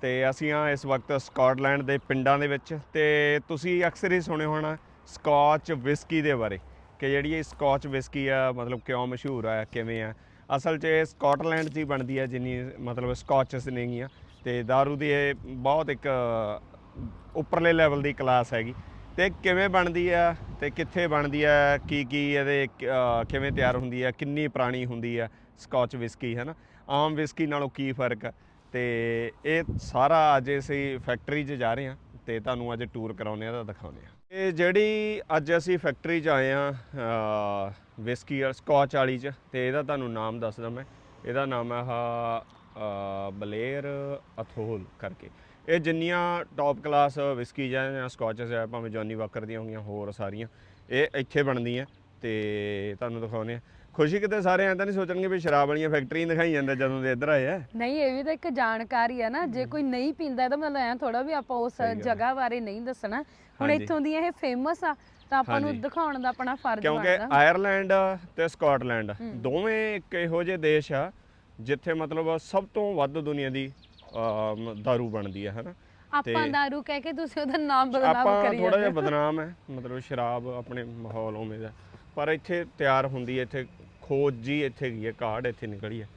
ਤੇ ਅਸੀਂ ਆ ਇਸ ਵਕਤ ਸਕਾਟਲੈਂਡ ਦੇ ਪਿੰਡਾਂ ਦੇ ਵਿੱਚ ਤੇ ਤੁਸੀਂ ਅਕਸਰ ਹੀ ਸੁਣਿਆ ਹੋਣਾ ਸਕਾਚ ਵਿਸਕੀ ਦੇ ਬਾਰੇ ਕਿ ਜਿਹੜੀ ਇਹ ਸਕਾਚ ਵਿਸਕੀ ਆ, ਮਤਲਬ ਕਿਉਂ ਮਸ਼ਹੂਰ ਆ, ਕਿਵੇਂ ਆ। ਅਸਲ 'ਚ ਇਹ ਸਕਾਟਲੈਂਡ 'ਚ ਹੀ ਬਣਦੀ ਆ, ਜਿੰਨੀ ਮਤਲਬ ਸਕਾਚਸ ਨੇਗੀਆਂ ਤੇ दारू ਦੀ ਇਹ ਬਹੁਤ ਇੱਕ ਉੱਪਰਲੇ ਲੈਵਲ ਦੀ ਕਲਾਸ ਹੈਗੀ। ਤੇ ਕਿਵੇਂ ਬਣਦੀ ਆ ਤੇ ਕਿੱਥੇ ਬਣਦੀ ਆ, ਕੀ ਕੀ ਇਹਦੇ ਕਿਵੇਂ ਤਿਆਰ ਹੁੰਦੀ ਆ, ਕਿੰਨੀ ਪੁਰਾਣੀ ਹੁੰਦੀ ਆ ਸਕਾਚ ਵਿਸਕੀ ਹੈ ਨਾ ਆਮ ਵਿਸਕੀ ਨਾਲੋਂ ਕੀ ਫ਼ਰਕ ਆ? ਤੇ ਇਹ ਸਾਰਾ ਅੱਜ ਅਸੀਂ ਫੈਕਟਰੀ 'ਚ ਜਾ ਰਹੇ ਹਾਂ ਤੇ ਤੁਹਾਨੂੰ ਅੱਜ ਟੂਰ ਕਰਾਉਂਦੇ ਆ ਤਾਂ ਦਿਖਾਉਂਦੇ ਆ ਇਹ ਜਿਹੜੀ ਅੱਜ ਅਸੀਂ ਫੈਕਟਰੀ 'ਚ ਆਏ ਆ ਵਿਸਕੀ ਔਰ ਸਕਾਚ ਵਾਲੀ 'ਚ, ਤੇ ਇਹਦਾ ਤੁਹਾਨੂੰ ਨਾਮ ਦੱਸਦਾ ਮੈਂ। ਇਹਦਾ ਨਾਮ ਹੈ ਆਹ ਬਲੇਅਰ ਅਥੋਲ ਕਰਕੇ। ਇਹ ਜਿੰਨੀਆਂ ਟੌਪ ਕਲਾਸ ਵਿਸਕੀ ਜਾਂ ਜਾਂ ਸਕਾਚਸ ਆ ਭਾਵੇਂ ਜੌਨੀ ਵਾਕਰ ਦੀਆਂ ਹੋਗੀਆਂ ਹੋਰ ਸਾਰੀਆਂ, ਇਹ ਇੱਥੇ ਬਣਦੀਆਂ। ਤੇ ਤੁਹਾਨੂੰ ਦਿਖਾਉਂਦੇ ਆ ਖੁਸ਼ੀ ਕਿਤੇ ਸਾਰੇ ਐਂ ਤਾਂ ਨਹੀਂ ਸੋਚਣਗੇ ਵੀ ਸ਼ਰਾਬ ਵਾਲੀਆਂ ਫੈਕਟਰੀਆਂ ਦਿਖਾਈ ਜਾਂਦੇ ਜਦੋਂ ਦੇ ਇੱਧਰ ਆਏ ਆ ਨਹੀਂ ਇਹ ਵੀ ਤਾਂ ਇੱਕ ਜਾਣਕਾਰੀ ਹੈ ਨਾ ਜੇ ਕੋਈ ਨਹੀਂ ਪੀਂਦਾ ਇਹਦਾ ਮਤਲਬ ਐ ਥੋੜਾ ਵੀ ਆਪਾਂ ਉਸ। ਜਗ੍ਹਾ ਬਾਰੇ ਨਹੀਂ ਦੱਸਣਾ ਹੁਣ ਹਾਂਜੀ। ਇੱਥੋਂ ਦੀਆਂ ਇਹ ਫੇਮਸ ਆ ਤਾਂ ਆਪਾਂ ਨੂੰ ਹਾਂਜੀ। ਦਿਖਾਉਣ ਦਾ ਆਪਣਾ ਫਰਜ਼ ਕਿਉਂਕਿ ਬਣਦਾ ਆਇਰਲੈਂਡ ਤੇ ਸਕਾਟਲੈਂਡ ਦੋਵੇਂ ਇੱਕ ਇਹੋ ਜਿਹੇ ਦੇਸ਼ ਆ ਜਿੱਥੇ ਮਤਲਬ ਸਭ ਤੋਂ ਵੱਧ ਦੁਨੀਆ ਦੀ ਅਮ, ਦਾਰੂ ਬਣਦੀ ਹੈ ਹਨਾ ਆਪਾਂ ਦਾਰੂ ਕਹਿ ਕੇ ਤੁਸੀਂ ਉਹਦਾ ਨਾਮ ਬਦਨਾਮ ਆਪਾਂ ਕਰੀ ਥੋੜਾ ਜਿਹਾ ਜਾਂਦੇ। ਬਦਨਾਮ ਹੈ ਮਤਲਬ ਸ਼ਰਾਬ ਆਪਣੇ ਮਾਹੌਲ ਉਵੇਂ ਦਾ ਪਰ ਇੱਥੇ ਤਿਆਰ ਹੁੰਦੀ ਹੈ ਇੱਥੇ ਖੋਜ ਜੀ ਇੱਥੇ ਗਈ ਹੈ ਕਾਰਡ ਇੱਥੇ ਨਿਕਲੀ ਹੈ